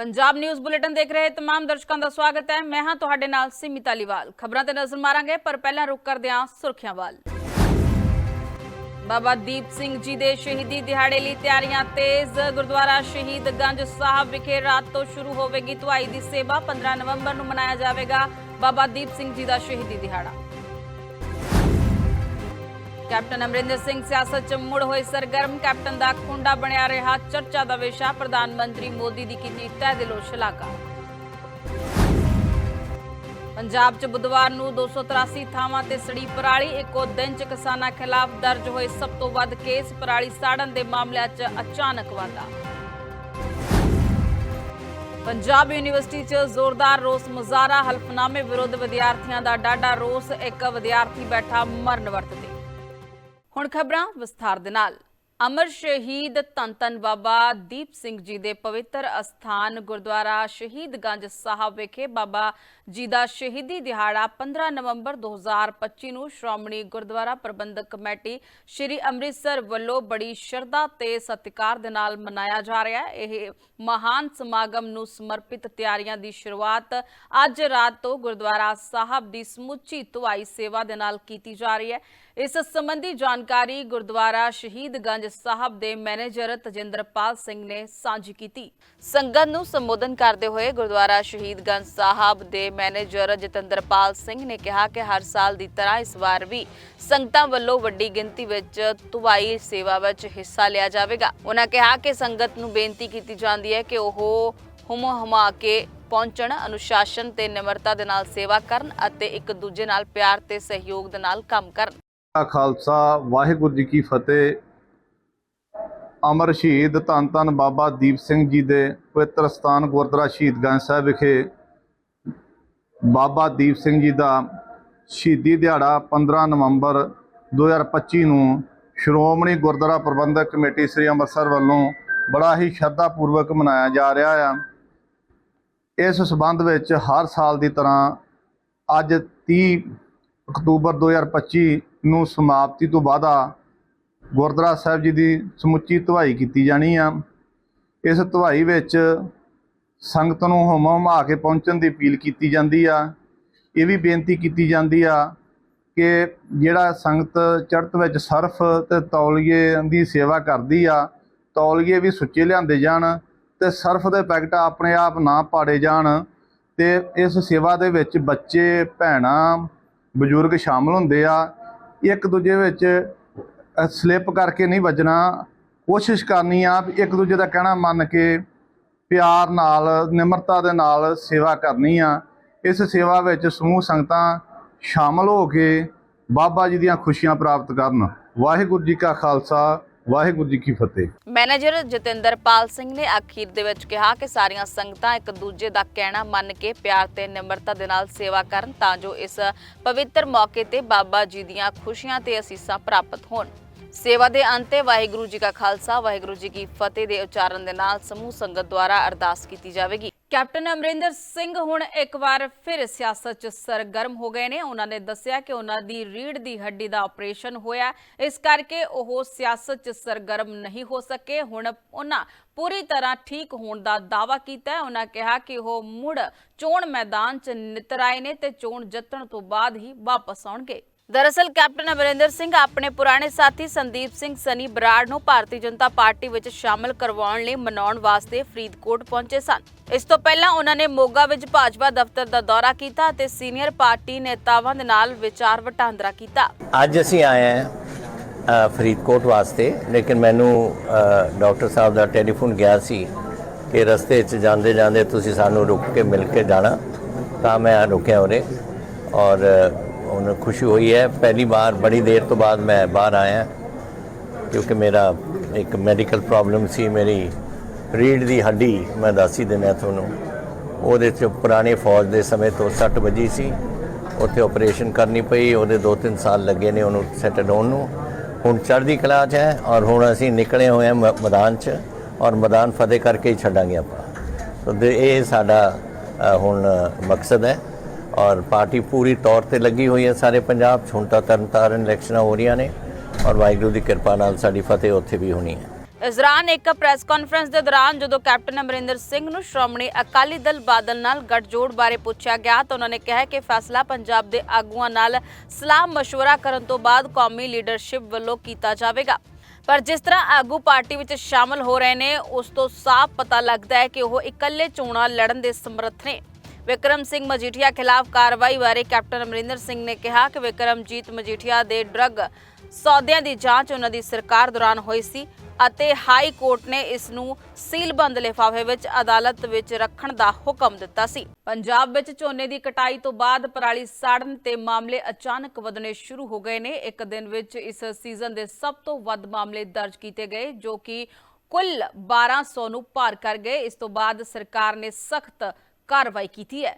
Punjab news bulletin ਦੇਖ ਰਹੇ ਤਮਾਮ ਦਰਸ਼ਕਾਂ ਦਾ ਸਵਾਗਤ ਹੈ। ਮੈਂ ਹਾਂ ਤੁਹਾਡੇ ਨਾਲ ਸਿਮੀ ਤਾਲੀਵਾਲ ਖਬਰਾਂ ਤੇ ਨਜ਼ਰ ਮਾਰਾਂਗੇ, ਪਰ ਪਹਿਲਾਂ ਰੁਕ ਕਰਦੇ ਹਾਂ ਸੁਰਖੀਆਂ ਵੱਲ। ਬਾਬਾ ਦੀਪ ਸਿੰਘ ਜੀ ਦੇ ਸ਼ਹੀਦੀ ਦਿਹਾੜੇ ਲਈ ਤਿਆਰੀਆਂ ਤੇਜ਼। ਗੁਰਦੁਆਰਾ ਸ਼ਹੀਦ ਗੰਜ ਸਾਹਿਬ ਵਿਖੇ ਰਾਤ ਤੋਂ ਸ਼ੁਰੂ ਹੋਵੇਗੀ ਧੁਆਈ ਦੀ ਸੇਵਾ। 15 ਨਵੰਬਰ ਨੂੰ ਮਨਾਇਆ ਜਾਵੇਗਾ ਬਾਬਾ ਦੀਪ ਸਿੰਘ ਜੀ ਦਾ ਸ਼ਹੀਦੀ ਦਿਹਾੜਾ। ਕੈਪਟਨ ਅਮਰਿੰਦਰ ਸਿੰਘ ਸਿਆਸਤ 'ਚ ਮੁੜ ਹੋਏ ਸਰਗਰਮ ਕੈਪਟਨ ਦਾ ਖੁੰਡਾ ਬਣਿਆ ਰਿਹਾ। ਚਰਚਾ ਦਾ ਵਿਸ਼ਾ ਪ੍ਰਧਾਨ ਮੰਤਰੀ ਮੋਦੀ ਦੀ ਕੀਤੀ ਤਹਿ ਦਿਲੋਂ ਸ਼ਲਾਘਾ। ਪੰਜਾਬ 'ਚ ਬੁੱਧਵਾਰ ਨੂੰ 283 ਥਾਵਾਂ ਤੇ ਸੜੀ ਪਰਾਲੀ, ਇੱਕੋ ਦਿਨ 'ਚ ਕਿਸਾਨਾਂ ਖਿਲਾਫ ਦਰਜ ਹੋਏ ਸਭ ਤੋਂ ਵੱਧ ਕੇਸ। ਪਰਾਲੀ ਸਾੜਨ ਦੇ ਮਾਮਲਿਆਂ 'ਚ ਅਚਾਨਕ ਵਾਧਾ। ਪੰਜਾਬ ਯੂਨੀਵਰਸਿਟੀ 'ਚ ਜ਼ੋਰਦਾਰ ਰੋਸ ਮੁਜ਼ਾਹਰਾ, ਹਲਫਨਾਮੇ ਵਿਰੁੱਧ ਵਿਦਿਆਰਥੀਆਂ ਦਾ ਡਾਢਾ ਰੋਸ, ਇੱਕ ਵਿਦਿਆਰਥੀ ਬੈਠਾ ਮਰਨ ਵਰਤ ਤੇ। ਹੁਣ ਖਬਰਾਂ ਵਿਸਥਾਰ ਦੇ ਨਾਲ। ਅਮਰ ਸ਼ਹੀਦ ਧੰਨ ਧੰਨ ਬਾਬਾ ਦੀਪ ਸਿੰਘ ਜੀ ਦੇ ਪਵਿੱਤਰ ਅਸਥਾਨ ਗੁਰਦੁਆਰਾ ਸ਼ਹੀਦਗੰਜ ਸਾਹਿਬ ਵਿਖੇ ਬਾਬਾ ਜੀ ਦਾ ਸ਼ਹੀਦੀ ਦਿਹਾੜਾ 15 ਨਵੰਬਰ 2025 ਨੂੰ ਸ਼੍ਰੋਮਣੀ ਗੁਰਦੁਆਰਾ ਪ੍ਰਬੰਧਕ ਕਮੇਟੀ ਸ੍ਰੀ ਅੰਮ੍ਰਿਤਸਰ ਵੱਲੋਂ ਬੜੀ ਸ਼ਰਧਾ ਤੇ ਸਤਿਕਾਰ ਦੇ ਨਾਲ ਮਨਾਇਆ ਜਾ ਰਿਹਾ ਹੈ। ਇਹ ਮਹਾਨ ਸਮਾਗਮ ਨੂੰ ਸਮਰਪਿਤ ਤਿਆਰੀਆਂ ਦੀ ਸ਼ੁਰੂਆਤ ਅੱਜ ਰਾਤ ਤੋਂ ਗੁਰਦੁਆਰਾ ਸਾਹਿਬ ਦੀ ਸਮੁੱਚੀ ਧੁਆਈ ਸੇਵਾ ਦੇ ਨਾਲ ਕੀਤੀ ਜਾ ਰਹੀ ਹੈ। ਇਸ ਸੰਬੰਧੀ ਜਾਣਕਾਰੀ ਗੁਰਦੁਆਰਾ ਸ਼ਹੀਦਗੰਜ ਸਾਹਿਬ ਦੇ ਮੈਨੇਜਰ ਤਜਿੰਦਰਪਾਲ ਸਿੰਘ ਨੇ ਸਾਂਝੀ ਕੀਤੀ। ਸੰਗਤ ਨੂੰ ਸੰਬੋਧਨ ਕਰਦੇ ਹੋਏ ਗੁਰਦੁਆਰਾ ਸ਼ਹੀਦਗੰਜ ਸਾਹਿਬ ਦੇ ਮੈਨੇਜਰ ਜਤਿੰਦਰਪਾਲ ਸਿੰਘ ਨੇ ਕਿਹਾ ਕਿ ਹਰ ਸਾਲ ਦੀ ਤਰ੍ਹਾਂ ਇਸ ਵਾਰ ਵੀ ਸੰਗਤਾਂ ਵੱਲੋਂ ਵੱਡੀ ਗਿਣਤੀ ਵਿੱਚ ਧੁਆਈ ਸੇਵਾ ਵਿੱਚ ਹਿੱਸਾ ਲਿਆ ਜਾਵੇਗਾ। ਉਹਨਾਂ ਕਿਹਾ ਕਿ ਸੰਗਤ ਨੂੰ ਬੇਨਤੀ ਕੀਤੀ ਜਾਂਦੀ ਹੈ ਕਿ ਉਹ ਹੁਮ ਹੁਮਾ ਕੇ ਪਹੁੰਚਣ, ਅਨੁਸ਼ਾਸਨ ਤੇ ਨਿਮਰਤਾ ਦੇ ਨਾਲ ਸੇਵਾ ਕਰਨ ਅਤੇ ਇੱਕ ਦੂਜੇ ਨਾਲ ਪਿਆਰ ਤੇ ਸਹਿਯੋਗ ਦੇ ਨਾਲ ਕੰਮ ਕਰਨ। ਖਾਲਸਾ, ਵਾਹਿਗੁਰੂ ਜੀ ਕੀ ਫਤਿਹ। ਅਮਰ ਸ਼ਹੀਦ ਧੰਨ ਧੰਨ ਬਾਬਾ ਦੀਪ ਸਿੰਘ ਜੀ ਦੇ ਪਵਿੱਤਰ ਸਥਾਨ ਗੁਰਦੁਆਰਾ ਸ਼ਹੀਦਗੰਜ ਸਾਹਿਬ ਵਿਖੇ ਬਾਬਾ ਦੀਪ ਸਿੰਘ ਜੀ ਦਾ ਸ਼ਹੀਦੀ ਦਿਹਾੜਾ 15 ਨਵੰਬਰ 2025 ਨੂੰ ਸ਼੍ਰੋਮਣੀ ਗੁਰਦੁਆਰਾ ਪ੍ਰਬੰਧਕ ਕਮੇਟੀ ਸ੍ਰੀ ਅੰਮ੍ਰਿਤਸਰ ਵੱਲੋਂ ਬੜਾ ਹੀ ਸ਼ਰਧਾ ਪੂਰਵਕ ਮਨਾਇਆ ਜਾ ਰਿਹਾ ਆ। ਇਸ ਸਬੰਧ ਵਿੱਚ ਹਰ ਸਾਲ ਦੀ ਤਰ੍ਹਾਂ ਅੱਜ 30 ਅਕਤੂਬਰ 2025 ਨੂੰ ਸਮਾਪਤੀ ਤੋਂ ਬਾਅਦਾ ਗੁਰਦੁਆਰਾ ਸਾਹਿਬ ਜੀ ਦੀ ਸਮੁੱਚੀ ਧੁਆਈ ਕੀਤੀ ਜਾਣੀ ਆ। ਇਸ ਧੁਆਈ ਵਿੱਚ ਸੰਗਤ ਨੂੰ ਹੋਮਾ ਹੁਮਾ ਕੇ ਪਹੁੰਚਣ ਦੀ ਅਪੀਲ ਕੀਤੀ ਜਾਂਦੀ ਆ। ਇਹ ਵੀ ਬੇਨਤੀ ਕੀਤੀ ਜਾਂਦੀ ਆ ਕਿ ਜਿਹੜਾ ਸੰਗਤ ਚੜਤ ਵਿੱਚ ਸਰਫ ਤੇ ਤੌਲੀਏ ਦੀ ਸੇਵਾ ਕਰਦੀ ਆ, ਤੌਲੀਏ ਵੀ ਸੁੱਚੇ ਲਿਆਂਦੇ ਜਾਣ ਤੇ ਸਰਫ ਦੇ ਪੈਕਟ ਆਪਣੇ ਆਪ ਨਾ ਪਾੜੇ ਜਾਣ ਤੇ ਇਸ ਸੇਵਾ ਦੇ ਵਿੱਚ ਬੱਚੇ, ਭੈਣਾਂ, ਬਜ਼ੁਰਗ ਸ਼ਾਮਲ ਹੁੰਦੇ ਆ। ਇੱਕ ਦੂਜੇ ਵਿੱਚ ਸਲਿੱਪ ਕਰਕੇ ਨਹੀਂ ਵੱਜਣਾ। ਕੋਸ਼ਿਸ਼ ਕਰਨੀ ਆ ਵੀ ਇੱਕ ਦੂਜੇ ਦਾ ਕਹਿਣਾ ਮੰਨ ਕੇ ਪਿਆਰ ਨਾਲ, ਨਿਮਰਤਾ ਦੇ ਨਾਲ ਸੇਵਾ ਕਰਨੀ ਆ। ਇਸ ਸੇਵਾ ਵਿੱਚ ਸਮੂਹ ਸੰਗਤਾਂ ਸ਼ਾਮਲ ਹੋ ਕੇ ਬਾਬਾ ਜੀ ਦੀਆਂ ਖੁਸ਼ੀਆਂ ਪ੍ਰਾਪਤ ਕਰਨ। ਵਾਹਿਗੁਰੂ ਜੀ ਕਾ ਖਾਲਸਾ, ਵਾਹਿਗੁਰੂ ਜੀ ਕੀ ਫਤਿਹ। ਮੈਨੇਜਰ ਜਤਿੰਦਰਪਾਲ ਸਿੰਘ ਨੇ ਅਖੀਰ ਦੇ ਵਿੱਚ ਕਿਹਾ ਕਿ ਸਾਰੀਆਂ ਸੰਗਤਾਂ ਇੱਕ ਦੂਜੇ ਦਾ ਕਹਿਣਾ ਮੰਨ ਕੇ ਪਿਆਰ ਤੇ ਨਿਮਰਤਾ ਦੇ ਨਾਲ ਸੇਵਾ ਕਰਨ ਤਾਂ ਜੋ ਇਸ ਪਵਿੱਤਰ ਮੌਕੇ ਤੇ ਬਾਬਾ ਜੀ ਦੀਆਂ ਖੁਸ਼ੀਆਂ ਤੇ ਅਸੀਸਾਂ ਪ੍ਰਾਪਤ ਹੋਣ। ਸੇਵਾ ਦੇ ਅੰਤੇ ਵਾਹਿਗੁਰੂ ਜੀ ਕਾ ਖਾਲਸਾ, ਵਾਹਿਗੁਰੂ ਜੀ ਕੀ ਫਤਿਹ ਦੇ ਉਚਾਰਨ ਦੇ ਨਾਲ ਸਮੂਹ ਸੰਗਤ ਦੁਆਰਾ ਅਰਦਾਸ ਕੀਤੀ ਜਾਵੇਗੀ। ਕੈਪਟਨ ਅਮਰਿੰਦਰ ਸਿੰਘ ਹੁਣ ਇੱਕ ਵਾਰ ਫਿਰ ਸਿਆਸਤ 'ਚ ਸਰਗਰਮ ਹੋ ਗਏ ਨੇ। ਉਹਨਾਂ ਨੇ ਦੱਸਿਆ ਕਿ ਉਹਨਾਂ ਦੀ ਰੀੜ ਦੀ ਹੱਡੀ ਦਾ ਆਪਰੇਸ਼ਨ ਹੋਇਆ ਇਸ ਕਰਕੇ ਉਹ ਸਿਆਸਤ 'ਚ ਸਰਗਰਮ ਨਹੀਂ ਹੋ ਸਕੇ। ਹੁਣ ਉਹਨਾਂ ਪੂਰੀ ਤਰ੍ਹਾਂ ਠੀਕ ਹੋਣ ਦਾ ਦਾਅਵਾ ਕੀਤਾ ਹੈ। ਉਹਨਾਂ ਕਿਹਾ ਕਿ ਉਹ ਮੁੜ ਚੋਣ ਮੈਦਾਨ 'ਚ ਨਿਤਰ ਆਏ ਨੇ ਤੇ ਚੋਣ ਜਿੱਤਣ ਤੋਂ ਬਾਅਦ ਹੀ ਵਾਪਸ ਆਉਣਗੇ। ਦਰਅਸਲ ਕੈਪਟਨ ਅਮਰਿੰਦਰ ਸਿੰਘ ਆਪਣੇ ਪੁਰਾਣੇ ਸਾਥੀ ਸੰਦੀਪ ਸਿੰਘ ਸਨੀ ਬਰਾੜ ਨੂੰ ਭਾਰਤੀ ਜਨਤਾ ਪਾਰਟੀ ਵਿੱਚ ਸ਼ਾਮਲ ਕਰਵਾਉਣ ਲਈ ਮਨਾਉਣ ਵਾਸਤੇ ਫਰੀਦਕੋਟ ਪਹੁੰਚੇ ਸਨ। ਇਸ ਤੋਂ ਪਹਿਲਾਂ ਉਹਨਾਂ ਨੇ ਮੋਗਾ ਵਿੱਚ ਭਾਜਪਾ ਦਫ਼ਤਰ ਦਾ ਦੌਰਾ ਕੀਤਾ ਅਤੇ ਸੀਨੀਅਰ ਪਾਰਟੀ ਨੇਤਾਵਾਂ ਦੇ ਨਾਲ ਵਿਚਾਰ ਵਟਾਂਦਰਾ ਕੀਤਾ। ਅੱਜ ਅਸੀਂ ਆਏ ਹਾਂ ਫਰੀਦਕੋਟ ਵਾਸਤੇ, ਲੇਕਿਨ ਮੈਨੂੰ ਡਾਕਟਰ ਸਾਹਿਬ ਦਾ ਟੈਲੀਫੋਨ ਗਿਆ ਸੀ ਕਿ ਰਸਤੇ 'ਚ ਜਾਂਦੇ ਜਾਂਦੇ ਤੁਸੀਂ ਸਾਨੂੰ ਰੁਕ ਕੇ ਮਿਲ ਕੇ ਜਾਣਾ, ਤਾਂ ਮੈਂ ਰੁਕਿਆ ਉਰੇ ਔਰ ਅ, ਉਹਨੂੰ ਖੁਸ਼ੀ ਹੋਈ ਹੈ। ਪਹਿਲੀ ਵਾਰ ਬੜੀ ਦੇਰ ਤੋਂ ਬਾਅਦ ਮੈਂ ਬਾਹਰ ਆਇਆ ਕਿਉਂਕਿ ਮੇਰਾ ਇੱਕ ਮੈਡੀਕਲ ਪ੍ਰੋਬਲਮ ਸੀ। ਮੇਰੀ ਰੀੜ ਦੀ ਹੱਡੀ ਮੈਂ ਦੱਸ ਹੀ ਦਿੰਦਾ ਤੁਹਾਨੂੰ। ਉਹਦੇ 'ਚ ਪੁਰਾਣੇ ਫੌਜ ਦੇ ਸਮੇਂ ਤੋਂ ਸੱਟ ਵੱਜੀ ਸੀ। ਉੱਥੇ ਆਪਰੇਸ਼ਨ ਕਰਨੀ ਪਈ। ਉਹਦੇ 2-3 ਸਾਲ ਲੱਗੇ ਨੇ ਉਹਨੂੰ ਸੈਟਲ ਹੋਣ ਨੂੰ। ਹੁਣ ਚੜ੍ਹਦੀ ਕਲਾ 'ਚ ਹੈ ਔਰ ਹੁਣ ਅਸੀਂ ਨਿਕਲੇ ਹੋਏ ਹਾਂ ਮ- ਮੈਦਾਨ 'ਚ ਔਰ ਮੈਦਾਨ ਫਤਿਹ ਕਰਕੇ ਹੀ ਛੱਡਾਂਗੇ ਆਪਾਂ। ਸੋ ਦੇ- ਇਹ ਸਾਡਾ ਹੁਣ ਮਕਸਦ ਹੈ। ਔਰ ਪਾਰਟੀ ਪੂਰੀ ਤੌਰ ਤੇ ਲੱਗੀ ਹੋਈ ਹੈ ਸਾਰੇ ਪੰਜਾਬ 'ਚ ਤਰਨਤਾਰਨ, ਇਲੈਕਸ਼ਨਾਂ ਹੋ ਰਹੀਆਂ ਨੇ ਔਰ ਵਾਹਿਗੁਰੂ ਦੀ ਕਿਰਪਾ ਨਾਲ ਸਾਡੀ ਫਤਿਹ ਉੱਥੇ ਵੀ ਹੋਣੀ ਹੈ। ਇਸ ਇੱਕ ਪ੍ਰੈਸ ਕਾਨਫਰੰਸ ਦੇ ਦੌਰਾਨ ਜਦੋਂ ਕੈਪਟਨ ਅਮਰਿੰਦਰ ਸਿੰਘ ਨੂੰ ਸ਼੍ਰੋਮਣੀ ਅਕਾਲੀ ਦਲ ਬਾਦਲ ਨਾਲ ਗੱਠਜੋੜ ਬਾਰੇ ਪੁੱਛਿਆ ਗਿਆ ਤਾਂ ਉਹਨਾਂ ਨੇ ਕਿਹਾ ਕਿ ਫੈਸਲਾ ਪੰਜਾਬ ਦੇ ਆਗੂਆਂ ਨਾਲ ਸਲਾਹ ਮਸ਼ਵਰਾ ਕਰਨ ਤੋਂ ਬਾਅਦ ਕੌਮੀ ਲੀਡਰਸ਼ਿਪ ਵੱਲੋਂ ਕੀਤਾ ਜਾਵੇਗਾ। ਪਰ ਜਿਸ ਤਰ੍ਹਾਂ ਆਗੂ ਪਾਰਟੀ ਵਿੱਚ ਸ਼ਾਮਲ ਹੋ ਰਹੇ ਨੇ, ਉਸ ਤੋਂ ਸਾਫ਼ ਪਤਾ ਲੱਗਦਾ ਹੈ ਕਿ ਉਹ ਇਕੱਲੇ ਚੋਣਾਂ ਲੜਨ ਦੇ ਸਮਰੱਥ ਨੇ। ਵਿਕਰਮ ਸਿੰਘ ਮਜੀਠੀਆ ਖਿਲਾਫ ਕਾਰਵਾਈ ਬਾਰੇ ਕੈਪਟਨ ਅਮਰਿੰਦਰ ਸਿੰਘ ਨੇ ਕਿਹਾ ਕਿ ਵਿਕਰਮਜੀਤ ਮਜੀਠੀਆ ਦੇ ਡਰੱਗ ਸੌਦਿਆਂ ਦੀ ਜਾਂਚ ਉਹਨਾਂ ਦੀ ਸਰਕਾਰ ਦੌਰਾਨ ਹੋਈ ਸੀ ਅਤੇ ਹਾਈ ਕੋਰਟ ਨੇ ਇਸ ਨੂੰ ਸੀਲਬੰਦ ਲਿਫਾਫੇ ਵਿੱਚ, ਅਦਾਲਤ ਵਿੱਚ ਰੱਖਣ ਦਾ ਹੁਕਮ ਦਿੱਤਾ ਸੀ। ਪੰਜਾਬ ਵਿੱਚ ਝੋਨੇ ਦੀ ਕਟਾਈ ਤੋਂ ਬਾਅਦ ਪਰਾਲੀ ਸਾੜਨ ਤੇ ਮਾਮਲੇ ਅਚਾਨਕ ਵਧਣੇ ਸ਼ੁਰੂ ਹੋ ਗਏ ਨੇ। ਇੱਕ ਦਿਨ ਵਿੱਚ ਇਸ ਸੀਜ਼ਨ ਦੇ ਸਭ ਤੋਂ ਵੱਧ ਮਾਮਲੇ ਦਰਜ ਕੀਤੇ ਗਏ, ਜੋ ਕਿ ਕੁੱਲ 1200 ਨੂੰ ਪਾਰ ਕਰ ਗਏ। ਇਸ ਤੋਂ ਬਾਅਦ ਸਰਕਾਰ ਨੇ ਸਖਤ ਕਾਰਵਾਈ ਕੀਤੀ ਹੈ।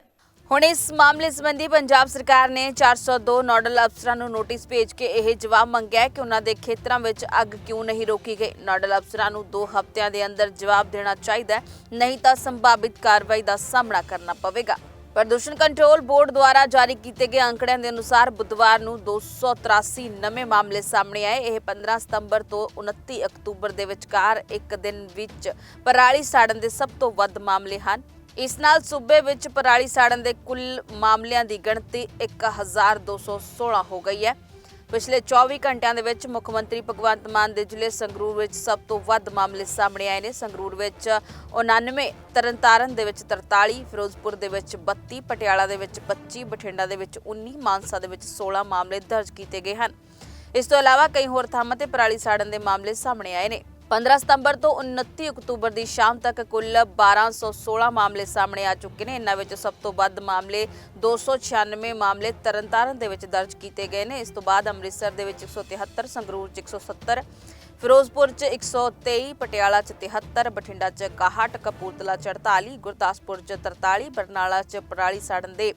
ਹੁਣ ਇਸ ਮਾਮਲੇ ਸੰਬੰਧੀ ਪੰਜਾਬ ਸਰਕਾਰ ਨੇ 402 ਨੋਡਲ ਅਫਸਰਾਂ ਨੂੰ ਨੋਟਿਸ ਭੇਜ ਕੇ ਇਹ ਜਵਾਬ ਮੰਗਿਆ ਕਿ ਉਹਨਾਂ ਦੇ ਖੇਤਰਾਂ ਵਿੱਚ ਅੱਗ ਕਿਉਂ ਨਹੀਂ ਰੋਕੀ ਗਈ। ਨੋਡਲ ਅਫਸਰਾਂ ਨੂੰ 2 ਹਫ਼ਤਿਆਂ ਦੇ ਅੰਦਰ ਜਵਾਬ ਦੇਣਾ ਚਾਹੀਦਾ ਹੈ, ਨਹੀਂ ਤਾਂ ਸੰਭਾਵਿਤ ਕਾਰਵਾਈ ਦਾ ਸਾਹਮਣਾ ਕਰਨਾ ਪਵੇਗਾ। ਪ੍ਰਦੂਸ਼ਣ ਕੰਟਰੋਲ ਬੋਰਡ ਦੁਆਰਾ ਜਾਰੀ ਕੀਤੇ ਗਏ ਅੰਕੜਿਆਂ ਦੇ ਅਨੁਸਾਰ ਬੁੱਧਵਾਰ ਨੂੰ 283 ਨਵੇਂ ਮਾਮਲੇ ਸਾਹਮਣੇ ਆਏ। ਇਹ 15 ਸਤੰਬਰ ਤੋਂ 29 ਅਕਤੂਬਰ ਦੇ ਵਿਚਕਾਰ ਇੱਕ ਦਿਨ ਵਿੱਚ ਪਰਾਲੀ ਸਾੜਨ ਦੇ ਸਭ ਤੋਂ ਵੱਧ ਮਾਮਲੇ ਹਨ। ਇਸ ਨਾਲ ਸੂਬੇ ਵਿੱਚ ਪਰਾਲੀ ਸਾੜਨ ਦੇ ਕੁੱਲ ਮਾਮਲਿਆਂ ਦੀ ਗਿਣਤੀ 1216 ਹੋ ਗਈ ਹੈ। ਪਿਛਲੇ 24 ਘੰਟਿਆਂ ਦੇ ਵਿੱਚ ਮੁੱਖ ਮੰਤਰੀ ਭਗਵੰਤ ਮਾਨ ਦੇ ਜ਼ਿਲ੍ਹੇ ਸੰਗਰੂਰ ਵਿੱਚ ਸਭ ਤੋਂ ਵੱਧ ਮਾਮਲੇ ਸਾਹਮਣੇ ਆਏ ਨੇ। ਸੰਗਰੂਰ ਵਿੱਚ 99 ਤਰਨਤਾਰਨ ਦੇ ਵਿੱਚ 43 ਫਿਰੋਜ਼ਪੁਰ ਦੇ ਵਿੱਚ 32 ਪਟਿਆਲਾ ਦੇ ਵਿੱਚ 25 ਬਠਿੰਡਾ ਦੇ ਵਿੱਚ 19 ਮਾਨਸਾ ਦੇ ਵਿੱਚ 16 ਮਾਮਲੇ ਦਰਜ ਕੀਤੇ ਗਏ ਹਨ। ਇਸ ਤੋਂ ਇਲਾਵਾ ਕਈ ਹੋਰ ਥਾਵਾਂ ਤੇ ਪਰਾਲੀ ਸਾੜਨ ਦੇ ਮਾਮਲੇ ਸਾਹਮਣੇ ਆਏ ਨੇ। 15 ਸਤੰਬਰ ਤੋਂ 29 ਅਕਤੂਬਰ ਦੀ ਸ਼ਾਮ ਤੱਕ ਕੁੱਲ 1216 ਮਾਮਲੇ ਸਾਹਮਣੇ ਆ ਚੁੱਕੇ ਨੇ। ਇਨ੍ਹਾਂ ਵਿੱਚ ਸਭ ਤੋਂ ਵੱਧ ਮਾਮਲੇ 296 ਮਾਮਲੇ ਤਰਨਤਾਰਨ ਦੇ ਵਿੱਚ ਦਰਜ ਕੀਤੇ ਗਏ ਨੇ। ਇਸ ਤੋਂ ਬਾਅਦ ਅੰਮ੍ਰਿਤਸਰ ਦੇ ਵਿੱਚ 173 ਸੰਗਰੂਰ 'ਚ 170 ਫਿਰੋਜ਼ਪੁਰ 'ਚ 123 ਪਟਿਆਲਾ 'ਚ 73 ਬਠਿੰਡਾ 'ਚ 61 ਕਪੂਰਥਲਾ 'ਚ 48 ਗੁਰਦਾਸਪੁਰ 'ਚ 43 ਬਰਨਾਲਾ 'ਚ ਪਰਾਲੀ ਸਾੜਨ ਦੇ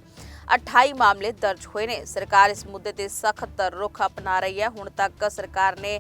28 ਮਾਮਲੇ ਦਰਜ ਹੋਏ ਨੇ। ਸਰਕਾਰ ਇਸ ਮੁੱਦੇ ਤੇ ਸਖਤ ਰੁਖ ਅਪਣਾ ਰਹੀ ਹੈ। ਹੁਣ ਤੱਕ ਸਰਕਾਰ ਨੇ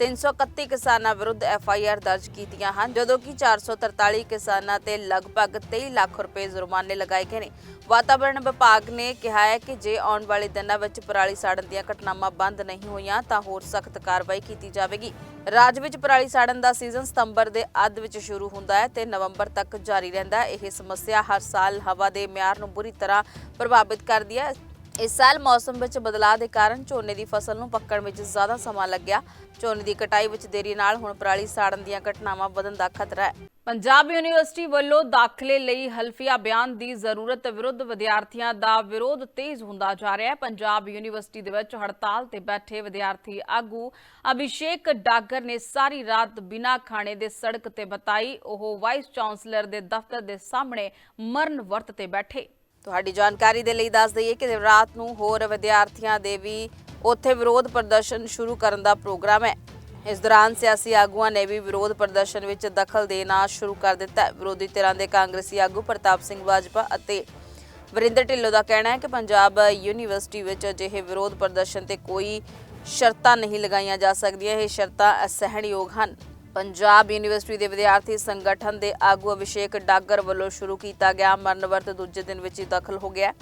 331 ਕਿਸਾਨਾਂ ਵਿਰੁੱਧ ਐਫ ਆਈ ਆਰ ਦਰਜ ਕੀਤੀਆਂ ਹਨ, ਜਦੋਂ ਕਿ 443 ਕਿਸਾਨਾਂ ਤੇ ਲਗਭਗ 23 ਲੱਖ ਰੁਪਏ ਜੁਰਮਾਨੇ ਲਗਾਏ ਗਏ ਨੇ। ਵਾਤਾਵਰਣ ਵਿਭਾਗ ਨੇ ਕਿਹਾ ਹੈ ਕਿ ਜੇ ਆਉਣ ਵਾਲੇ ਦਿਨਾਂ ਵਿੱਚ ਪਰਾਲੀ ਸਾੜਨ ਦੀਆਂ ਘਟਨਾਵਾਂ ਬੰਦ ਨਹੀਂ ਹੋਈਆਂ, ਤਾਂ ਹੋਰ ਸਖਤ ਕਾਰਵਾਈ ਕੀਤੀ ਜਾਵੇਗੀ। ਰਾਜ ਵਿੱਚ ਪਰਾਲੀ ਸਾੜਨ ਦਾ ਸੀਜ਼ਨ ਸਤੰਬਰ ਦੇ ਅੱਧ ਵਿੱਚ ਸ਼ੁਰੂ ਹੁੰਦਾ ਹੈ ਤੇ ਨਵੰਬਰ ਤੱਕ ਜਾਰੀ ਰਹਿੰਦਾ ਹੈ। ਇਹ ਸਮੱਸਿਆ ਹਰ ਸਾਲ ਹਵਾ ਦੇ ਮਿਆਰ ਨੂੰ ਬੁਰੀ ਤਰ੍ਹਾਂ ਪ੍ਰਭਾਵਿਤ ਕਰਦੀ ਹੈ। ਇਸ ਸਾਲ ਮੌਸਮ ਵਿੱਚ ਬਦਲਾਅ ਦੇ ਕਾਰਨ ਝੋਨੇ ਦੀ ਫਸਲ ਨੂੰ ਪੱਕਣ ਵਿੱਚ ਜ਼ਿਆਦਾ ਸਮਾਂ ਲੱਗਿਆ। ਝੋਨੇ ਦੀ ਕਟਾਈ ਵਿੱਚ ਦੇਰੀ ਨਾਲ ਹੁਣ ਪਰਾਲੀ ਸਾੜਨ ਦੀਆਂ ਘਟਨਾਵਾਂ ਵਧਣ ਦਾ ਖਤਰਾ ਹੈ। ਪੰਜਾਬ ਯੂਨੀਵਰਸਿਟੀ ਵੱਲੋਂ ਦਾਖਲੇ ਲਈ ਹਲਫੀਆ ਬਿਆਨ ਦੀ ਜ਼ਰੂਰਤ ਵਿਰੁੱਧ ਵਿਦਿਆਰਥੀਆਂ ਦਾ ਵਿਰੋਧ ਤੇਜ਼ ਹੁੰਦਾ ਜਾ ਰਿਹਾ ਹੈ। ਪੰਜਾਬ ਯੂਨੀਵਰਸਿਟੀ ਦੇ ਵਿੱਚ ਹੜਤਾਲ ਤੇ ਬੈਠੇ ਵਿਦਿਆਰਥੀ ਆਗੂ ਅਭਿਸ਼ੇਕ ਡਾਗਰ ਨੇ ਸਾਰੀ ਰਾਤ ਬਿਨਾਂ ਖਾਣੇ ਦੇ ਸੜਕ ਤੇ ਬਤਾਈ। ਉਹ ਵਾਈਸ ਚਾਂਸਲਰ ਦੇ ਦਫ਼ਤਰ ਦੇ ਸਾਹਮਣੇ ਮਰਨ ਵਰਤ ਤੇ ਬੈਠੇ। ਤੁਹਾਡੀ ਜਾਣਕਾਰੀ ਦੇ ਲਈ ਦੱਸ ਦਈਏ ਕਿ ਰਾਤ ਨੂੰ ਹੋਰ ਵਿਦਿਆਰਥੀਆਂ ਦੇ ਵੀ ਉੱਥੇ ਵਿਰੋਧ ਪ੍ਰਦਰਸ਼ਨ ਸ਼ੁਰੂ ਕਰਨ ਦਾ ਪ੍ਰੋਗਰਾਮ ਹੈ। ਇਸ ਦੌਰਾਨ ਸਿਆਸੀ ਆਗੂਆਂ ਨੇ ਵੀ ਵਿਰੋਧ ਪ੍ਰਦਰਸ਼ਨ ਵਿੱਚ ਦਖਲ ਦੇਣਾ ਸ਼ੁਰੂ ਕਰ ਦਿੱਤਾ ਹੈ। ਵਿਰੋਧੀ ਧਿਰਾਂ ਦੇ ਕਾਂਗਰਸੀ ਆਗੂ ਪ੍ਰਤਾਪ ਸਿੰਘ ਬਾਜਵਾ ਅਤੇ ਵਰਿੰਦਰ ਢਿੱਲੋਂ ਦਾ ਕਹਿਣਾ ਹੈ ਕਿ ਪੰਜਾਬ ਯੂਨੀਵਰਸਿਟੀ ਵਿੱਚ ਅਜਿਹੇ ਵਿਰੋਧ ਪ੍ਰਦਰਸ਼ਨ ਤੇ ਕੋਈ ਸ਼ਰਤਾਂ ਨਹੀਂ ਲਗਾਈਆਂ ਜਾ ਸਕਦੀਆਂ। ਇਹ ਸ਼ਰਤਾਂ ਅਸਹਿਣਯੋਗ ਹਨ। ਪੰਜਾਬ ਯੂਨੀਵਰਸਿਟੀ ਦੇ ਵਿਦਿਆਰਥੀ ਸੰਗਠਨ ਦੇ ਆਗੂ ਅਭਿਸ਼ੇਕ ਡਾਗਰ ਵੱਲੋਂ ਸ਼ੁਰੂ ਕੀਤਾ ਗਿਆ ਮਰਨ ਵਰਤ ਦੂਜੇ ਦਿਨ ਵਿੱਚ ਹੀ ਦਖਲ ਹੋ ਗਿਆ।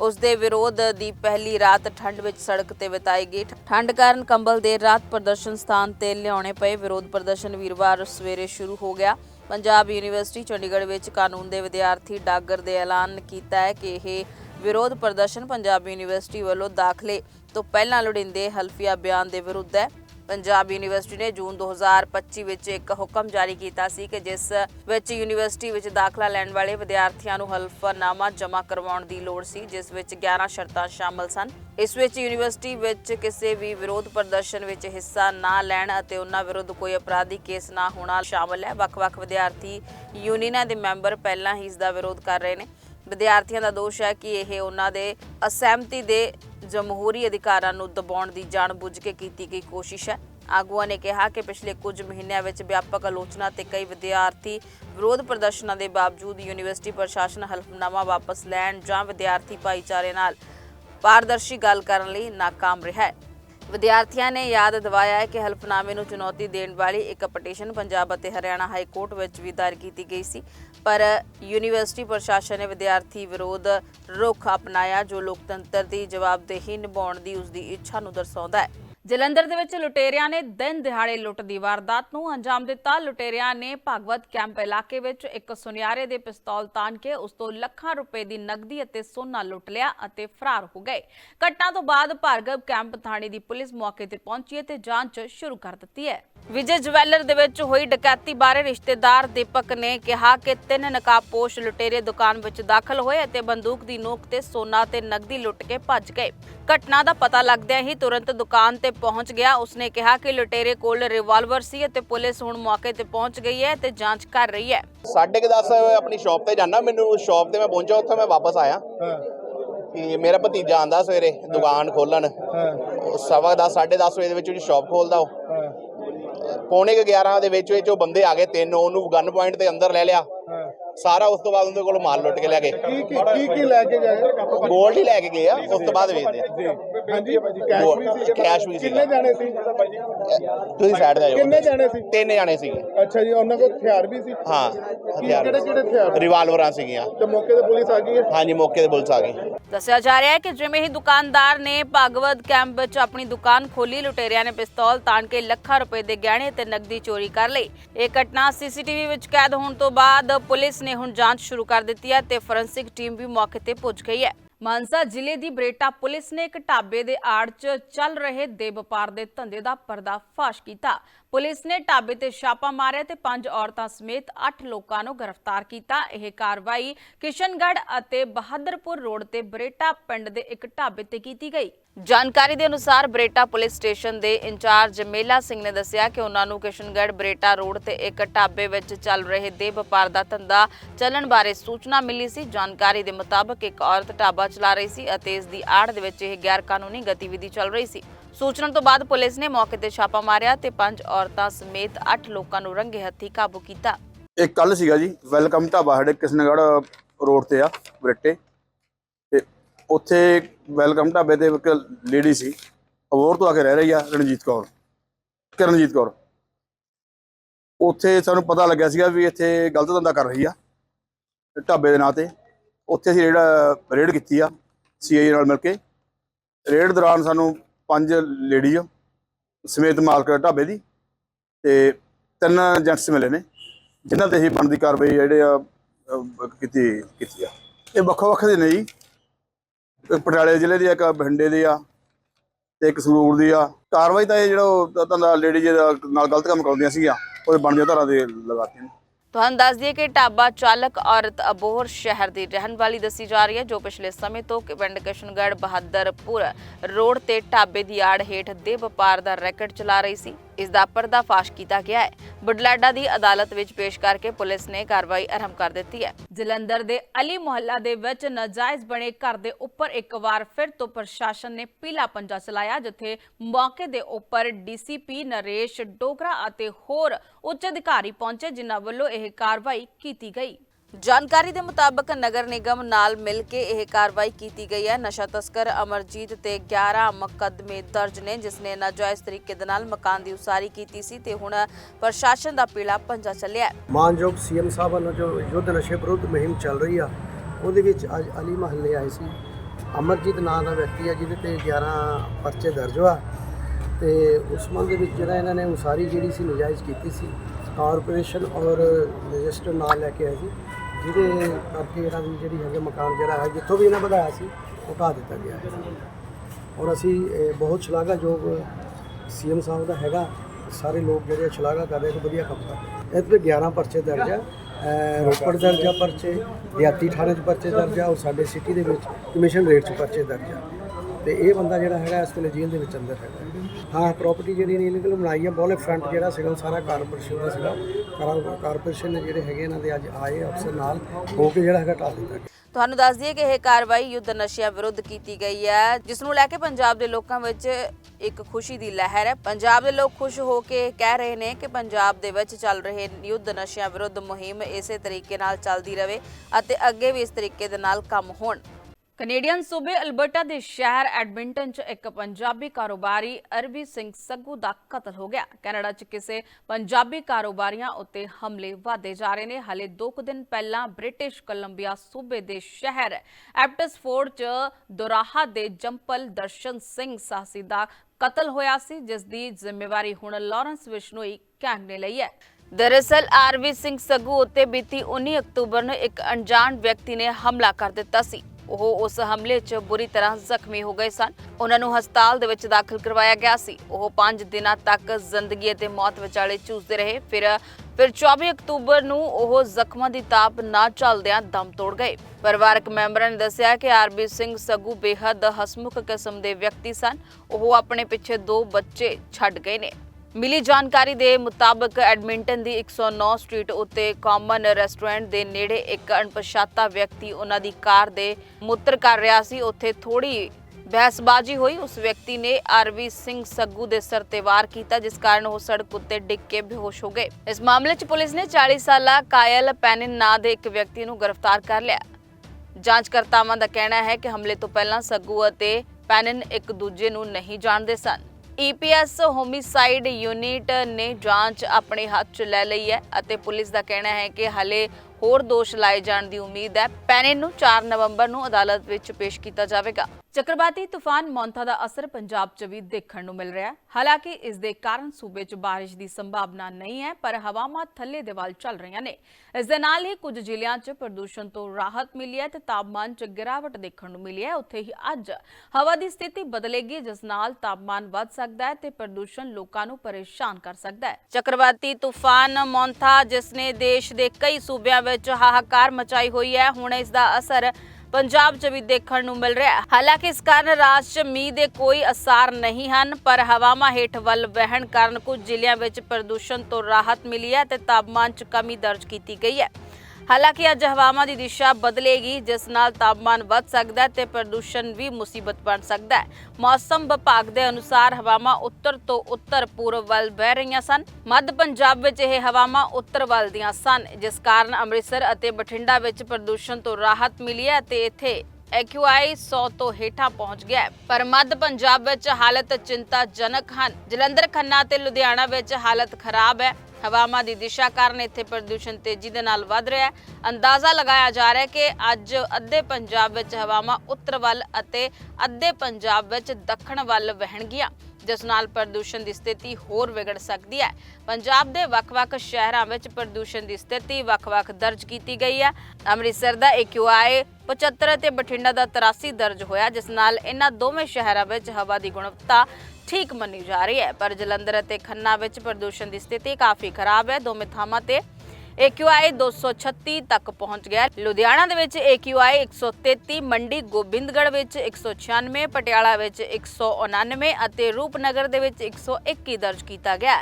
ਉਸ ਦੇ ਵਿਰੋਧ ਦੀ ਪਹਿਲੀ ਰਾਤ ਠੰਡ ਵਿੱਚ ਸੜਕ ਤੇ ਬਿਤਾਈ ਗਈ। ਠੰਡ ਕਾਰਨ ਕੰਬਲ ਦੇ ਰਾਤ ਪ੍ਰਦਰਸ਼ਨ ਸਥਾਨ ਤੇ ਲਿਆਉਣੇ ਪਏ। ਵਿਰੋਧ ਪ੍ਰਦਰਸ਼ਨ ਵੀਰਵਾਰ ਸਵੇਰੇ ਸ਼ੁਰੂ ਹੋ ਗਿਆ। ਪੰਜਾਬ ਯੂਨੀਵਰਸਿਟੀ ਚੰਡੀਗੜ੍ਹ ਵਿੱਚ ਕਾਨੂੰਨ ਦੇ ਵਿਦਿਆਰਥੀ ਡਾਗਰ ਦੇ ਐਲਾਨ ਕੀਤਾ ਹੈ ਕਿ ਇਹ ਵਿਰੋਧ ਪ੍ਰਦਰਸ਼ਨ ਪੰਜਾਬ ਯੂਨੀਵਰਸਿਟੀ ਵੱਲੋਂ ਦਾਖਲੇ ਤੋਂ ਪਹਿਲਾਂ ਲੋੜੀਂਦੇ ਹਲਫੀਆ ਬਿਆਨ ਦੇ ਵਿਰੁੱਧ ਹੈ। ਪੰਜਾਬ ਯੂਨੀਵਰਸਿਟੀ ਨੇ ਜੂਨ 2025 ਵਿੱਚ ਇੱਕ ਹੁਕਮ ਜਾਰੀ ਕੀਤਾ ਸੀ ਕਿ ਜਿਸ ਵਿੱਚ ਯੂਨੀਵਰਸਿਟੀ ਵਿੱਚ ਦਾਖਲਾ ਲੈਣ ਵਾਲੇ ਵਿਦਿਆਰਥੀਆਂ ਨੂੰ ਹਲਫਨਾਮਾ ਜਮ੍ਹਾਂ ਕਰਵਾਉਣ ਦੀ ਲੋੜ ਸੀ, ਜਿਸ ਵਿੱਚ 11 ਸ਼ਰਤਾਂ ਸ਼ਾਮਲ ਸਨ। ਇਸ ਵਿੱਚ ਯੂਨੀਵਰਸਿਟੀ ਵਿੱਚ ਕਿਸੇ ਵੀ ਵਿਰੋਧ ਪ੍ਰਦਰਸ਼ਨ ਵਿੱਚ ਹਿੱਸਾ ਨਾ ਲੈਣ ਅਤੇ ਉਹਨਾਂ ਵਿਰੁੱਧ ਕੋਈ ਅਪਰਾਧੀ ਕੇਸ ਨਾ ਹੋਣਾ ਸ਼ਾਮਲ ਹੈ। ਵੱਖ-ਵੱਖ ਵਿਦਿਆਰਥੀ ਯੂਨੀਅਨਾਂ ਦੇ ਮੈਂਬਰ ਪਹਿਲਾਂ ਹੀ ਇਸ ਦਾ ਵਿਰੋਧ ਕਰ ਰਹੇ ਨੇ। ਵਿਦਿਆਰਥੀਆਂ ਦਾ ਦੋਸ਼ ਹੈ ਕਿ ਇਹ ਉਹਨਾਂ ਦੇ ਅਸਹਿਮਤੀ ਦੇ ਜਮਹੂਰੀ ਅਧਿਕਾਰਾਂ ਨੂੰ ਦਬਾਉਣ ਦੀ ਜਾਣਬੁੱਝ ਕੇ ਕੀਤੀ ਗਈ ਕੋਸ਼ਿਸ਼ ਹੈ। ਆਗੂਆਂ ਨੇ ਕਿਹਾ ਕਿ ਪਿਛਲੇ ਕੁਝ ਮਹੀਨਿਆਂ ਵਿੱਚ ਵਿਆਪਕ ਆਲੋਚਨਾ ਤੇ ਕਈ ਵਿਦਿਆਰਥੀ ਵਿਰੋਧ ਪ੍ਰਦਰਸ਼ਨਾਂ ਦੇ ਬਾਵਜੂਦ ਯੂਨੀਵਰਸਿਟੀ ਪ੍ਰਸ਼ਾਸਨ ਹਲਫਨਾਮਾ ਵਾਪਸ ਲੈਣ ਜਾਂ ਵਿਦਿਆਰਥੀ ਭਾਈਚਾਰੇ ਨਾਲ ਪਾਰਦਰਸ਼ੀ ਗੱਲ ਕਰਨ ਲਈ ਨਾਕਾਮ ਰਿਹਾ ਹੈ। ਵਿਦਿਆਰਥੀਆਂ ਨੇ ਯਾਦ ਦਿਵਾਇਆ ਹੈ ਕਿ ਹਲਫਨਾਮੇ ਨੂੰ ਚੁਣੌਤੀ ਦੇਣ ਵਾਲੀ ਇੱਕ ਪਟੀਸ਼ਨ ਪੰਜਾਬ ਅਤੇ ਹਰਿਆਣਾ ਹਾਈ ਕੋਰਟ ਵਿੱਚ ਵੀ ਦਾਇਰ ਕੀਤੀ ਗਈ ਸੀ। ਪਰ ਯੂਨੀਵਰਸਿਟੀ ਪ੍ਰਸ਼ਾਸਨ ਨੇ ਵਿਦਿਆਰਥੀ ਵਿਰੋਧ ਰੁਖ ਅਪਣਾਇਆ, ਜੋ ਲੋਕਤੰਤਰ ਦੀ ਜਵਾਬਦੇਹੀ ਨਿਭਾਉਣ ਦੀ ਉਸ ਦੀ ਇੱਛਾ ਨੂੰ ਦਰਸਾਉਂਦਾ ਹੈ। ਜਲੰਧਰ ਦੇ ਵਿੱਚ ਲੁਟੇਰਿਆਂ ਨੇ ਦਿਨ ਦਿਹਾੜੇ ਲੁੱਟ ਦੀ ਵਾਰਦਾਤ ਨੂੰ ਅੰਜਾਮ ਦਿੱਤਾ। ਲੁਟੇਰਿਆਂ ਨੇ ਭਗਵਤ ਕੈਂਪ ਇਲਾਕੇ ਵਿੱਚ ਇੱਕ ਸੁਨਿਆਰੇ ਦੇ ਪਿਸਤੌਲ ਤਾਨ ਕੇ ਉਸ ਤੋਂ ਲੱਖਾਂ ਰੁਪਏ ਦੀ ਨਕਦੀ ਅਤੇ ਸੋਨਾ ਲੁੱਟ ਲਿਆ ਅਤੇ ਫਰਾਰ ਹੋ ਗਏ। ਘਟਨਾ ਤੋਂ ਬਾਅਦ ਭਾਰਗਵ ਕੈਂਪ ਥਾਣੇ ਦੀ ਪੁਲਿਸ ਮੌਕੇ ਤੇ ਪਹੁੰਚੀ ਅਤੇ ਜਾਂਚ ਸ਼ੁਰੂ ਕਰ ਦਿੱਤੀ ਹੈ। ਵਿਜੇ ਜਵੈਲਰ ਦੇ ਵਿੱਚ ਹੋਈ ਡਕੈਤੀ ਬਾਰੇ ਰਿਸ਼ਤੇਦਾਰ ਦੀਪਕ ਨੇ ਕਿਹਾ ਕਿ ਤਿੰਨ ਨਕਾਬਪੋਸ਼ ਲੁਟੇਰੇ ਦੁਕਾਨ ਵਿੱਚ ਦਾਖਲ ਹੋਏ ਅਤੇ ਬੰਦੂਕ ਦੀ ਨੋਕ ਤੇ ਸੋਨਾ ਤੇ ਨਕਦੀ ਲੁੱਟ ਕੇ ਭੱਜ ਗਏ। ਘਟਨਾ ਦਾ ਪਤਾ ਲੱਗਦਿਆਂ ਹੀ ਤੁਰੰਤ ਦੁਕਾਨ ਤੇ ਪਹੁੰਚ ਗਿਆ। ਉਸਨੇ ਕਿਹਾ ਕਿ ਲੁਟੇਰੇ ਕੋਲ ਰਿਵਾਲਵਰ ਸੀ ਅਤੇ ਪੁਲਿਸ ਹੁਣ ਮੌਕੇ ਤੇ ਪਹੁੰਚ ਗਈ ਹੈ ਤੇ ਜਾਂਚ ਕਰ ਰਹੀ ਹੈ। ਸਾਢੇ ਕੁ ਦਸ ਆਪਣੀ ਸ਼ਾਪ ਤੇ ਜਾਣਾ ਮੈਨੂੰ ਸ਼ਾਪ ਤੇ ਮੈਂ ਪਹੁੰਚਾ ਉੱਥੇ ਮੈਂ ਵਾਪਸ ਆਇਆ। ਕਿ ਮੇਰਾ ਭਤੀਜਾ ਆਂਦਾ ਸਵੇਰੇ ਦੁਕਾਨ ਖੋਲਣ। ਸਵਾ ਸਾਢੇ ਦਸ ਵਜੇ ਦੇ ਵਿੱਚ ਉਹਦੀ ਸ਼ਾਪ ਖੋਲਦਾ ਉਹ। ਪੌਣੇ ਕੁ 11 ਦੇ ਵਿੱਚ ਵਿੱਚ ਉਹ ਬੰਦੇ ਆ ਗਏ ਤਿੰਨ, ਉਹਨੂੰ ਗਨ ਪੁਆਇੰਟ ਤੇ ਅੰਦਰ ਲੈ ਲਿਆ। ਸਾਰਾ ਉਸ ਤੋਂ ਬਾਅਦ ਉਹਦੇ ਕੋਲ ਮਾਲ ਲੁੱਟ ਕੇ ਲੈ ਗਏ। ਕੀ ਕੀ ਕੀ ਕੀ ਲੈ ਕੇ ਗਏ? ਗੋਲਡ ਹੀ ਲੈ ਕੇ ਗਏ ਆ ਉਸ ਤੋਂ ਬਾਅਦ ਵੇਚਦੇ ਆ। ਹਾਂਜੀ। ਕੈਸ਼ ਵੀ ਸੀ। ਕੈਸ਼ ਵੀ। ਕਿੰਨੇ ਜਾਣੇ ਸੀ? ਤੁਸੀਂ ਸਾਈਡ ਤੇ ਕਿੰਨੇ ਜਾਣੇ ਸੀ? ਤਿੰਨ ਜਾਣੇ ਸੀਗੇ ਅੱਛਾ ਜੀ ਉਹਨਾਂ ਕੋਲ ਹਥਿਆਰ ਵੀ ਸੀ? ਹਾਂ ਹਥਿਆਰ ਕਿਹੜੇ ਕਿਹੜੇ ਹਥਿਆਰ? ਰਿਵਾਲਵਰਾਂ ਸੀਗੀਆਂ। ਤੇ ਮੌਕੇ ਤੇ ਪੁਲਿਸ ਆ ਗਈ ਹੈ? ਹਾਂਜੀ ਮੌਕੇ ਤੇ ਪੁਲਿਸ ਆ ਗਈ। ਦੱਸਿਆ ਜਾ ਰਿਹਾ ਹੈ ਕਿ ਜਿਵੇਂ ਹੀ ਦੁਕਾਨਦਾਰ ਨੇ ਭਾਗਵਤ ਕੈਂਪ ਵਿੱਚ ਆਪਣੀ ਦੁਕਾਨ ਖੋਲੀ ਲੁਟੇਰਿਆਂ ਨੇ ਪਿਸਤੌਲ ਤਾਣ ਕੇ ਲੱਖਾਂ ਰੁਪਏ ਦੇ ਗਹਿਣੇ ਤੇ ਨਕਦੀ ਚੋਰੀ ਕਰ ਲਈ। ਇਹ ਘਟਨਾ ਸੀਸੀਟੀਵੀ ਵਿੱਚ ਕੈਦ ਹੋਣ ਤੋਂ ਬਾਅਦ ਪੁਲਿਸ ਨੇ ਹੁਣ ਜਾਂਚ ਸ਼ੁਰੂ ਕਰ ਦਿੱਤੀ ਹੈ ਤੇ ਫੋਰੈਂਸਿਕ ਟੀਮ ਵੀ ਮੌਕੇ ਤੇ ਪਹੁੰਚ ਗਈ ਹੈ। ਮਾਨਸਾ ਜ਼ਿਲ੍ਹੇ ਦੀ ਬਰੇਟਾ ਪੁਲਿਸ ਨੇ ਇੱਕ ਢਾਬੇ ਦੇ ਆੜ 'ਚ ਚੱਲ ਰਹੇ ਦੇ ਵਪਾਰ ਦੇ ਧੰਦੇ ਦਾ ਪਰਦਾਫਾਸ਼ ਕੀਤਾ। ਪੁਲਿਸ ਨੇ ਢਾਬੇ ਤੇ ਛਾਪਾ ਮਾਰਿਆ ਤੇ ਪੰਜ ਔਰਤਾਂ ਸਮੇਤ 8 ਲੋਕਾਂ ਨੂੰ ਗ੍ਰਿਫਤਾਰ ਕੀਤਾ। ਇਹ ਕਾਰਵਾਈ ਕਿਸ਼ਨਗੜ੍ਹ ਅਤੇ ਬਹਾਦਰਪੁਰ ਰੋਡ ਤੇ ਬਰੇਟਾ ਪਿੰਡ ਦੇ ਇੱਕ ਢਾਬੇ ਤੇ ਕੀਤੀ ਗਈ। ਜਾਣਕਾਰੀ ਦੇ ਅਨੁਸਾਰ ਬਰੇਟਾ ਪੁਲਿਸ ਸਟੇਸ਼ਨ ਦੇ ਇੰਚਾਰਜ ਮੇਲਾ ਸਿੰਘ ਨੇ ਦੱਸਿਆ ਕਿ ਉਹਨਾਂ ਨੂੰ ਕਿਸ਼ਨਗੜ੍ਹ ਬਰੇਟਾ ਰੋਡ ਤੇ ਇੱਕ ਢਾਬੇ ਵਿੱਚ ਚੱਲ ਰਹੇ ਦੇ ਵਪਾਰ ਦਾ ਧੰਦਾ ਚੱਲਣ ਬਾਰੇ ਸੂਚਨਾ ਮਿਲੀ ਸੀ। ਜਾਣਕਾਰੀ ਦੇ ਮੁਤਾਬਕ ਇੱਕ ਔਰਤ ਢਾਬਾ ਚਲਾ ਰਹੀ ਸੀ ਅਤੇ ਇਸ ਦੀ ਆੜ ਦੇ ਵਿੱਚ ਇਹ ਗੈਰ ਕਾਨੂੰਨੀ ਗਤੀਵਿਧੀ ਚੱਲ ਰਹੀ ਸੀ। ਸੂਚਨਾ ਤੋਂ ਬਾਅਦ ਪੁਲਿਸ ਨੇ ਮੌਕੇ ਤੇ ਛਾਪਾ ਮਾਰਿਆ ਤੇ ਪੰਜ ਔਰਤਾਂ ਸਮੇਤ 8 ਲੋਕਾਂ ਨੂੰ ਰੰਗੇ ਹੱਥੀ ਕਾਬੂ ਕੀਤਾ। ਇਹ ਕੱਲ ਸੀਗਾ ਜੀ, ਵੈਲਕਮ ਢਾਬਾ ਸਾਡੇ ਕਿਸ਼ਨਗੜ੍ਹ ਰੋਡ ਤੇ ਆ ਬਰੇਟੇ ਤੇ ਉੱਥੇ ਵੈਲਕਮ ਢਾਬੇ ਤੇ ਇੱਕ ਲੇਡੀ ਸੀ। ਅਬੋਰ ਤੋਂ ਆ ਕੇ ਰਹਿ ਰਹੀ ਆ, ਰਣਜੀਤ ਕੌਰ। ਕਰਨਜੀਤ ਕੌਰ? ਉੱਥੇ ਸਾਨੂੰ ਪਤਾ ਲੱਗਿਆ ਸੀਗਾ ਵੀ ਇੱਥੇ ਗਲਤ ਧੰਦਾ ਕਰ ਰਹੀ ਆ, ਢਾਬੇ ਦੇ ਨਾਂ ਤੇ। ਉੱਥੇ ਅਸੀਂ ਜਿਹੜਾ ਰੇਡ ਕੀਤੀ ਆ ਸੀਆਈ ਨਾਲ ਮਿਲ ਕੇ। ਰੇਡ ਦੌਰਾਨ ਸਾਨੂੰ ਪੰਜ ਲੇਡੀ ਸਮੇਤ ਮਾਲਕ ਢਾਬੇ ਦੀ, ਤੇ ਤਿੰਨ ਜੈਂਟਸ ਮਿਲੇ ਨੇ, ਜਿਨ੍ਹਾਂ ਤੇ ਅਸੀਂ ਬਣਦੀ ਕਾਰਵਾਈ ਜਿਹੜੇ ਆ ਕੀਤੀ ਕੀਤੀ ਆ। ਇਹ ਵੱਖੋ ਵੱਖ ਦੇ ਨੇ ਜੀ। ਪਟਿਆਲੇ ਜ਼ਿਲ੍ਹੇ ਦੀ ਆ, ਇੱਕ ਬਠਿੰਡੇ ਦੀ ਆ ਤੇ ਇੱਕ ਸੰਗਰੂਰ ਦੀ ਆ। ਕਾਰਵਾਈ ਤਾਂ ਇਹ ਜਿਹੜਾ ਉਹ ਧੰਦਾ ਲੇਡੀ ਨਾਲ ਗਲਤ ਕੰਮ ਕਰਦੀਆਂ ਸੀਗੀਆਂ ਉਹਦੇ ਬਣਦੀਆਂ ਧਾਰਾ ਦੇ ਲਗਾਤੀਆਂ ਨੇ ਤੁਹਾਨੂੰ ਦੱਸ ਦਈਏ ਕਿ ਢਾਬਾ ਚਾਲਕ ਔਰਤ ਅਬੋਹਰ ਸ਼ਹਿਰ ਦੀ ਰਹਿਣ ਵਾਲੀ ਦੱਸੀ ਜਾ ਰਹੀ ਹੈ ਜੋ ਪਿਛਲੇ ਸਮੇਂ ਤੋਂ ਕਿ ਪਿੰਡ ਕਿਸ਼ਨਗੜ੍ਹ ਬਹਾਦਰਪੁਰ ਰੋਡ ਤੇ ਢਾਬੇ ਦੀ ਆੜ ਹੇਠ ਦੇ ਵਪਾਰ ਦਾ ਰੈਕਟ ਚਲਾ ਰਹੀ ਸੀ। ਇਸ ਦਾ ਪਰਦਾਫਾਸ਼ ਕੀਤਾ ਗਿਆ ਹੈ। ਬੁਢਲਾਡਾ ਦੀ ਅਦਾਲਤ ਵਿੱਚ ਪੇਸ਼ ਕਰਕੇ ਪੁਲਿਸ ਨੇ ਕਾਰਵਾਈ ਆਰੰਭ ਕਰ ਦਿੱਤੀ ਹੈ। ਜਲੰਧਰ ਦੇ ਅਲੀ ਮੁਹੱਲਾ ਦੇ ਵਿੱਚ ਨਾਜਾਇਜ਼ ਬਣੇ ਘਰ ਦੇ ਉੱਪਰ ਇੱਕ ਵਾਰ ਫਿਰ ਤੋਂ ਪ੍ਰਸ਼ਾਸਨ ਨੇ ਪੀਲਾ ਪੰਜਾ ਚਲਾਇਆ, ਜਿੱਥੇ ਮੌਕੇ ਦੇ ਉੱਪਰ ਡੀਸੀਪੀ ਨਰੇਸ਼ ਡੋਗਰਾ ਅਤੇ ਹੋਰ ਉੱਚ ਅਧਿਕਾਰੀ ਪਹੁੰਚੇ, ਜਿਨ੍ਹਾਂ ਵੱਲੋਂ ਇਹ ਕਾਰਵਾਈ ਕੀਤੀ ਗਈ। ਜਾਣਕਾਰੀ ਦੇ ਮੁਤਾਬਕ ਨਗਰ ਨਿਗਮ ਨਾਲ ਮਿਲ ਕੇ ਇਹ ਕਾਰਵਾਈ ਕੀਤੀ ਗਈ ਹੈ। ਨਸ਼ਾ ਤਸਕਰ ਅਮਰਜੀਤ ਤੇ 11 ਮੁਕੱਦਮੇ ਦਰਜ ਨੇ ਜਿਸ ਨੇ ਨਾਜਾਇਜ਼ ਤਰੀਕੇ ਦੇ ਨਾਲ ਮਕਾਨ ਦੀ ਉਸਾਰੀ ਕੀਤੀ ਸੀ ਤੇ ਹੁਣ ਪ੍ਰਸ਼ਾਸਨ ਦਾ ਪੀਲਾ ਪੰਜਾ ਚੱਲਿਆ ਮਾਨਯੋਗ ਸੀਐਮ ਸਾਹਿਬ ਵੱਲੋਂ ਜੋ ਯੁੱਧ ਨਸ਼ੇ ਵਿਰੁੱਧ ਮੁਹਿੰਮ ਚੱਲ ਰਹੀ ਆ, ਉਹਦੇ ਵਿੱਚ ਅੱਜ ਅਲੀ ਮਹੱਲੇ ਆਏ ਸੀ। ਅਮਰਜੀਤ ਨਾਂ ਦਾ ਵਿਅਕਤੀ ਆ, ਜਿਹਦੇ ਤੇ 11 ਪਰਚੇ ਦਰਜ ਹੋਆ ਤੇ ਉਸ ਸੰਬੰਧ ਦੇ ਵਿੱਚ ਜਿਹੜਾ ਇਹਨਾਂ ਨੇ ਉਸਾਰੀ ਜਿਹੜੀ ਸੀ, ਨਜਾਇਜ਼ ਕੀਤੀ ਸੀ। ਕਾਰਪੋਰੇਸ਼ਨ ਔਰ ਰਜਿਸਟਰ ਨਾਲ ਲੈ ਕੇ ਆਏ ਸੀ। ਜਿਹਦੇ ਕਰਕੇ ਇਹਨਾਂ ਦੀ ਜਿਹੜੀ ਹੈਗੇ ਮਕਾਨ ਜਿਹੜਾ ਹੈ, ਜਿੱਥੋਂ ਵੀ ਇਹਨਾਂ ਵਧਾਇਆ ਸੀ, ਉਹ ਢਾਹ ਦਿੱਤਾ ਗਿਆ ਹੈ। ਔਰ ਅਸੀਂ, ਇਹ ਬਹੁਤ ਸ਼ਲਾਘਾਯੋਗ ਸੀਐਮ ਸਾਹਿਬ ਦਾ ਹੈਗਾ। ਸਾਰੇ ਲੋਕ ਜਿਹੜੇ ਸ਼ਲਾਘਾ ਕਰ ਰਹੇ ਨੇ, ਵਧੀਆ ਕੰਮ ਕਰ ਇਹਦੇ ਤੇ 11 ਪਰਚੇ ਦਰਜ ਆ। ਰੋਪੜ ਦਰਜ ਆ ਪਰਚੇ, ਦਿਹਾਤੀ ਥਾਣੇ 'ਚ ਪਰਚੇ ਦਰਜ ਆ, ਔਰ ਸਾਡੇ ਸਿਟੀ ਦੇ ਵਿੱਚ ਕਮਿਸ਼ਨ ਰੇਟ 'ਚ ਪਰਚੇ ਦਰਜ ਆ। ਤੇ ਇਹ ਬੰਦਾ ਜਿਹੜਾ ਹੈਗਾ, ਇਸ ਵੇਲੇ ਜੇਲ੍ਹ ਦੇ ਵਿੱਚ ਅੰਦਰ ਹੈਗਾ। ਹਾਂ ਪ੍ਰਾਪਰਟੀ ਜਿਹੜੀ ਨਹੀਂ ਇਲੀਗਲ ਬਣਾਈ ਆ? ਬੋਲੇ ਫਰੰਟ ਜਿਹੜਾ ਸੀਗਾ ਸਾਰਾ ਕਾਰਪੋਰੇਸ਼ਨ ਦਾ ਸੀਗਾ। ਕਾਰਪੋਰੇਸ਼ਨ ਨੇ ਜਿਹੜੇ ਹੈਗੇ ਇਹਨਾਂ ਦੇ ਅੱਜ ਆਏ ਅਫਸਰ ਨਾਲ, ਹੋ ਕੇ ਜਿਹੜਾ ਹੈਗਾ ਢਾਹ ਦਿੱਤਾ। ਤੁਹਾਨੂੰ ਦੱਸ ਦਈਏ ਕਿ ਇਹ ਕਾਰਵਾਈ ਯੁੱਧ ਨਸ਼ਿਆਂ ਵਿਰੁੱਧ ਕੀਤੀ ਗਈ ਹੈ, ਜਿਸ ਨੂੰ ਲੈ ਕੇ ਪੰਜਾਬ ਦੇ ਲੋਕਾਂ ਵਿੱਚ ਇੱਕ ਖੁਸ਼ੀ ਦੀ ਲਹਿਰ ਹੈ। ਪੰਜਾਬ ਦੇ ਲੋਕ ਖੁਸ਼ ਹੋ ਕੇ ਕਹਿ ਰਹੇ ਨੇ ਕਿ ਪੰਜਾਬ ਦੇ ਵਿੱਚ ਚੱਲ ਰਹੇ ਯੁੱਧ ਨਸ਼ਿਆਂ ਵਿਰੁੱਧ ਮੁਹਿੰਮ ਇਸੇ ਤਰੀਕੇ ਨਾਲ ਚੱਲਦੀ ਰਹੇ ਅਤੇ ਅੱਗੇ ਵੀ ਇਸ ਤਰੀਕੇ ਦੇ ਨਾਲ ਕੰਮ ਹੋਣ। ਕੈਨੇਡੀਅਨ ਸੂਬੇ ਅਲਬਰਟਾ ਦੇ ਸ਼ਹਿਰ ਐਡਮਿੰਟਨ 'ਚ ਇੱਕ ਪੰਜਾਬੀ ਕਾਰੋਬਾਰੀ ਅਰਬੀ ਸਿੰਘ ਸੱਗੂ ਦਾ ਕਤਲ ਹੋ ਗਿਆ। ਕੈਨੇਡਾ 'ਚ ਕਿਸੇ ਪੰਜਾਬੀ ਕਾਰੋਬਾਰੀਆਂ ਉੱਤੇ ਹਮਲੇ ਵਧਦੇ ਜਾ ਰਹੇ ਨੇ। ਹਲੇ 2 ਕੁ ਦਿਨ ਪਹਿਲਾਂ ਬ੍ਰਿਟਿਸ਼ ਕੋਲੰਬੀਆ ਸੂਬੇ ਦੇ ਸ਼ਹਿਰ ਐਪਟਸਫੋਰਡ 'ਚ ਦੁਰਾਹਾ ਦੇ ਜੰਪਲ ਦਰਸ਼ਨ ਸਿੰਘ ਸਾਸੀ ਦਾ ਕਤਲ ਹੋਇਆ ਸੀ, ਜਿਸ ਦੀ ਜ਼ਿੰਮੇਵਾਰੀ ਹੁਣ ਲਾਰੈਂਸ ਵਿਸ਼ਨੋਈ ਕੈਂਗ ਨੇ ਲਈ ਹੈ। ਦਰਅਸਲ, ਆਰਵੀ ਸਿੰਘ ਸੱਗੂ ਉੱਤੇ ਬੀਤੀ 19 ਅਕਤੂਬਰ ਨੂੰ ਇੱਕ ਅਣਜਾਣ ਵਿਅਕਤੀ ਨੇ ਹਮਲਾ ਕਰ ਦਿੱਤਾ ਸੀ। ਉਹ ਉਸ ਹਮਲੇ 'ਚ ਬੁਰੀ ਤਰ੍ਹਾਂ ਜ਼ਖਮੀ ਹੋ ਗਏ ਸਨ। ਉਹਨਾਂ ਨੂੰ ਹਸਪਤਾਲ ਦੇ ਵਿੱਚ ਦਾਖਲ ਕਰਵਾਇਆ ਗਿਆ ਸੀ। ਉਹ 5 ਦਿਨਾਂ ਤੱਕ ਜ਼ਿੰਦਗੀ ਅਤੇ ਮੌਤ ਵਿਚਾਲੇ ਝੂਝਦੇ ਰਹੇ। ਫਿਰ ਫਿਰ 24 ਅਕਤੂਬਰ ਨੂੰ ਉਹ ਜ਼ਖਮਾਂ ਦੀ ਤਾਪ ਨਾ ਚੱਲਦਿਆਂ ਦਮ ਤੋੜ ਗਏ। ਪਰਿਵਾਰਕ ਮੈਂਬਰਾਂ ਨੇ ਦੱਸਿਆ ਕਿ ਆਰਬੀ ਸਿੰਘ ਸੱਗੂ ਬੇਹੱਦ ਹਸਮੁਖ ਕਿਸਮ ਦੇ ਵਿਅਕਤੀ ਸਨ। ਉਹ ਆਪਣੇ ਪਿੱਛੇ ਦੋ ਬੱਚੇ ਛੱਡ ਗਏ ਨੇ। ਮਿਲੀ ਜਾਣਕਾਰੀ ਦੇ ਮੁਤਾਬਕ ਐਡਮਿੰਟਨ ਦੀ 109 ਸਟਰੀਟ ਉੱਤੇ ਕਾਮਨ ਰੈਸਟੋਰੈਂਟ ਦੇ ਨੇੜੇ ਇੱਕ ਅਣਪਛਾਤਾ ਵਿਅਕਤੀ ਉਹਨਾਂ ਦੀ ਕਾਰ ਦੇ ਮੁੱਤਰ ਕਰ ਰਿਹਾ ਸੀ। ਉੱਥੇ ਥੋੜੀ ਬਹਿਸਬਾਜ਼ੀ ਹੋਈ। ਉਸ ਵਿਅਕਤੀ ਨੇ ਆਰਵੀ ਸਿੰਘ ਸੱਗੂ ਦੇ ਸਿਰ ਤੇ ਵਾਰ ਕੀਤਾ, ਜਿਸ ਕਾਰਨ ਉਹ ਸੜਕ ਉੱਤੇ ਡਿੱਗ ਕੇ ਬੇਹੋਸ਼ ਹੋ ਗਏ। ਇਸ ਮਾਮਲੇ 'ਚ ਪੁਲਿਸ ਨੇ 40 ਸਾਲਾ ਕਾਇਲ ਪੈਨਿਨ ਨਾਂ ਦੇ ਇੱਕ ਵਿਅਕਤੀ ਨੂੰ ਗ੍ਰਿਫਤਾਰ ਕਰ ਲਿਆ। ਜਾਂਚਕਰਤਾਵਾਂ ਦਾ ਕਹਿਣਾ ਹੈ ਕਿ ਹਮਲੇ ਤੋਂ ਪਹਿਲਾਂ ਸੱਗੂ ਅਤੇ ਪੈਨਿਨ ਇੱਕ ਦੂਜੇ ਨੂੰ ਨਹੀਂ ਜਾਣਦੇ ਸਨ। ਈਪੀਐਸ ਹੋਮਿਸਾਈਡ ਯੂਨਿਟ ਨੇ ਜਾਂਚ ਆਪਣੇ ਹੱਥ 'ਚ ਲੈ ਲਈ ਹੈ ਅਤੇ ਪੁਲਿਸ ਦਾ ਕਹਿਣਾ ਹੈ ਕਿ ਹਲੇ ਹੋਰ ਦੋਸ਼ ਲਾਏ ਜਾਣ ਦੀ ਉਮੀਦ ਹੈ। ਪੈਨਨ ਨੂੰ 4 ਨਵੰਬਰ ਨੂੰ ਅਦਾਲਤ ਵਿੱਚ ਪੇਸ਼ ਕੀਤਾ ਜਾਵੇਗਾ। ਚੱਕਰਵਾਤੀ ਤੂਫਾਨ ਮੌਂਥਾ ਦਾ ਅਸਰ ਪੰਜਾਬ 'ਚ ਵੀ ਦੇਖਣ ਨੂੰ ਮਿਲ ਰਿਹਾ ਹੈ। ਹਾਲਾਂਕਿ ਇਸ ਦੇ ਕਾਰਨ ਸੂਬੇ 'ਚ ਬਾਰਿਸ਼ ਦੀ ਸੰਭਾਵਨਾ ਨਹੀਂ ਹੈ, ਪਰ ਹਵਾਵਾਂ ਥੱਲੇ ਦੇ ਵੱਲ ਚੱਲ ਰਹੀਆਂ ਨੇ। ਇਸ ਦੇ ਨਾਲ ਹੀ ਕੁਝ ਜ਼ਿਲ੍ਹਿਆਂ 'ਚ ਪ੍ਰਦੂਸ਼ਣ ਤੋਂ ਰਾਹਤ ਮਿਲੀ ਹੈ ਤੇ ਤਾਪਮਾਨ 'ਚ ਗਿਰਾਵਟ ਦੇਖਣ ਨੂੰ ਮਿਲੀ ਹੈ। ਉੱਥੇ ਹੀ ਅੱਜ ਹਵਾ ਦੀ ਸਥਿਤੀ ਬਦਲੇਗੀ, ਜਿਸ ਨਾਲ ਤਾਪਮਾਨ ਵੱਧ ਸਕਦਾ ਹੈ ਤੇ ਪ੍ਰਦੂਸ਼ਣ ਲੋਕਾਂ ਨੂੰ ਪਰੇਸ਼ਾਨ ਕਰ ਸਕਦਾ ਹੈ। ਚੱਕਰਵਾਤੀ ਤੂਫਾਨ ਮੌਂਥਾ ਜਿਸ ਨੇ ਦੇਸ਼ ਦੇ ਕਈ ਸੂਬਿਆਂ ਵਿੱਚ ਹਾਹਾਕਾਰ ਮਚਾਈ ਹੋਈ ਹੈ, ਹੁਣ ਇਸ ਦਾ ਅਸਰ ਪੰਜਾਬ 'ਚ ਵੀ ਦੇਖਣ ਨੂੰ ਮਿਲ ਰਿਹਾ ਹੈ। ਹਾਲਾਂਕਿ ਇਸ ਕਾਰਨ ਰਾਜ 'ਚ ਮੀਂਹ ਦੇ ਕੋਈ ਅਸਾਰ ਨਹੀਂ ਹਨ, ਪਰ ਹਵਾਵਾਂ ਹੇਠ ਵੱਲ ਵਹਿਣ ਕਾਰਨ ਕੁਝ ਜ਼ਿਲ੍ਹਿਆਂ ਵਿੱਚ ਪ੍ਰਦੂਸ਼ਣ ਤੋਂ ਰਾਹਤ ਮਿਲੀ ਹੈ ਤੇ ਤਾਪਮਾਨ 'ਚ ਕਮੀ ਦਰਜ ਕੀਤੀ ਗਈ ਹੈ। ਹਾਲਾਂਕਿ ਅੱਜ ਹਵਾਵਾਂ ਦੀ ਦਿਸ਼ਾ ਬਦਲੇਗੀ, ਜਿਸ ਨਾਲ ਤਾਪਮਾਨ ਵੱਧ ਸਕਦਾ ਹੈ ਤੇ ਪ੍ਰਦੂਸ਼ਣ ਵੀ ਮੁਸੀਬਤ ਬਣ ਸਕਦਾ ਹੈ। ਮੌਸਮ ਵਿਭਾਗ ਦੇ ਅਨੁਸਾਰ ਹਵਾਵਾਂ ਉੱਤਰ ਤੋਂ ਉੱਤਰ ਪੂਰਬ ਵੱਲ ਵਹਿ ਰਹੀਆਂ ਸਨ। ਮੱਧ ਪੰਜਾਬ ਵਿੱਚ ਇਹ ਹਵਾਵਾਂ ਉੱਤਰ ਵੱਲ ਦੀਆਂ ਸਨ, ਜਿਸ ਕਾਰਨ ਅੰਮ੍ਰਿਤਸਰ ਅਤੇ ਬਠਿੰਡਾ ਵਿੱਚ ਪ੍ਰਦੂਸ਼ਣ ਤੋਂ ਰਾਹਤ ਮਿਲੀ ਹੈ ਤੇ ਇੱਥੇ AQI 100 ਤੋਂ ਹੇਠਾਂ ਪਹੁੰਚ ਗਿਆ ਪਰ ਮੱਧ ਪੰਜਾਬ ਵਿੱਚ ਹਾਲਤ ਚਿੰਤਾਜਨਕ ਹਨ। ਜਲੰਧਰ, ਖੰਨਾ ਤੇ ਲੁਧਿਆਣਾ ਵਿੱਚ ਹਾਲਤ ਖਰਾਬ ਹੈ। ਹਵਾਵਾਂ ਦੀ ਦਿਸ਼ਾ ਕਾਰਨ ਇੱਥੇ ਪ੍ਰਦੂਸ਼ਣ ਤੇਜ਼ੀ ਦੇ ਨਾਲ ਵੱਧ ਰਿਹਾ ਹੈ। ਅੰਦਾਜ਼ਾ ਲਗਾਇਆ ਜਾ ਰਿਹਾ ਹੈ ਕਿ ਅੱਜ ਅੱਧੇ ਪੰਜਾਬ ਵਿੱਚ ਹਵਾਵਾਂ ਉੱਤਰ ਵੱਲ ਅਤੇ ਅੱਧੇ ਪੰਜਾਬ ਵਿੱਚ ਦੱਖਣ ਵੱਲ ਵਹਿਣਗੀਆਂ, ਜਿਸ ਨਾਲ ਪ੍ਰਦੂਸ਼ਣ ਦੀ ਸਥਿਤੀ ਹੋਰ ਵਿਗੜ ਸਕਦੀ ਹੈ। ਪੰਜਾਬ ਦੇ ਵੱਖ-ਵੱਖ ਸ਼ਹਿਰਾਂ ਵਿੱਚ ਪ੍ਰਦੂਸ਼ਣ ਦੀ ਸਥਿਤੀ ਵੱਖ-ਵੱਖ ਦਰਜ ਕੀਤੀ ਗਈ ਹੈ। ਅੰਮ੍ਰਿਤਸਰ ਦਾ AQI 75 ਤੇ ਬਠਿੰਡਾ ਦਾ 83 ਦਰਜ ਹੋਇਆ, ਜਿਸ ਨਾਲ ਇਹਨਾਂ ਦੋਵੇਂ ਸ਼ਹਿਰਾਂ ਵਿੱਚ ਹਵਾ ਦੀ ਗੁਣਵੱਤਾ ਠੀਕ ਮੰਨੀ ਜਾ ਰਹੀ ਹੈ, ਪਰ ਜਲੰਧਰ ਅਤੇ ਖੰਨਾ ਵਿੱਚ ਪ੍ਰਦੂਸ਼ਣ ਦੀ ਸਥਿਤੀ ਕਾਫੀ ਖਰਾਬ ਹੈ। ਦੋਵੇਂ ਥਾਵਾਂ ਤੇ AQI 236 ਤੱਕ ਪਹੁੰਚ ਗਿਆ ਲੁਧਿਆਣਾ ਦੇ ਵਿੱਚ AQI 133 ਮੰਡੀ ਗੋਬਿੰਦਗੜ੍ਹ ਵਿੱਚ 196 ਪਟਿਆਲਾ ਵਿੱਚ 199 ਅਤੇ ਰੂਪਨਗਰ ਦੇ ਵਿੱਚ 121 ਦਰਜ ਕੀਤਾ ਗਿਆ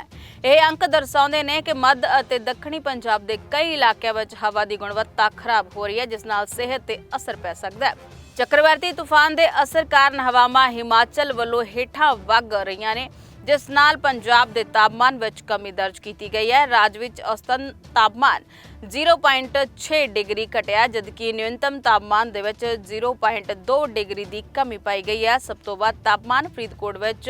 ਇਹ ਅੰਕ ਦਰਸਾਉਂਦੇ ਨੇ ਕਿ ਮੱਧ ਅਤੇ ਦੱਖਣੀ ਪੰਜਾਬ ਦੇ ਕਈ ਇਲਾਕਿਆਂ ਵਿੱਚ ਹਵਾ ਦੀ ਗੁਣਵੱਤਾ ਖਰਾਬ ਹੋ ਰਹੀ ਹੈ, ਜਿਸ ਨਾਲ ਸਿਹਤ ਤੇ ਅਸਰ ਪੈ ਸਕਦਾ ਹੈ। ਚੱਕਰਵਾਤੀ ਤੂਫਾਨ ਦੇ ਅਸਰ ਕਾਰਨ ਹਵਾਵਾਂ ਹਿਮਾਚਲ ਵੱਲੋਂ ਹੇਠਾਂ ਵਗ ਰਹੀਆਂ ਨੇ, ਜਿਸ ਨਾਲ ਪੰਜਾਬ ਦੇ ਤਾਪਮਾਨ ਵਿੱਚ ਕਮੀ ਦਰਜ ਕੀਤੀ ਗਈ ਹੈ। ਰਾਜ ਵਿੱਚ ਔਸਤਨ ਤਾਪਮਾਨ 0.6 ਡਿਗਰੀ ਘਟਿਆ, ਜਦਕਿ ਨਿਊਨਤਮ ਤਾਪਮਾਨ ਦੇ ਵਿੱਚ 0.2 ਡਿਗਰੀ ਦੀ ਕਮੀ ਪਾਈ ਗਈ ਹੈ। ਸਭ ਤੋਂ ਵੱਧ ਤਾਪਮਾਨ ਫਰੀਦਕੋਟ ਵਿੱਚ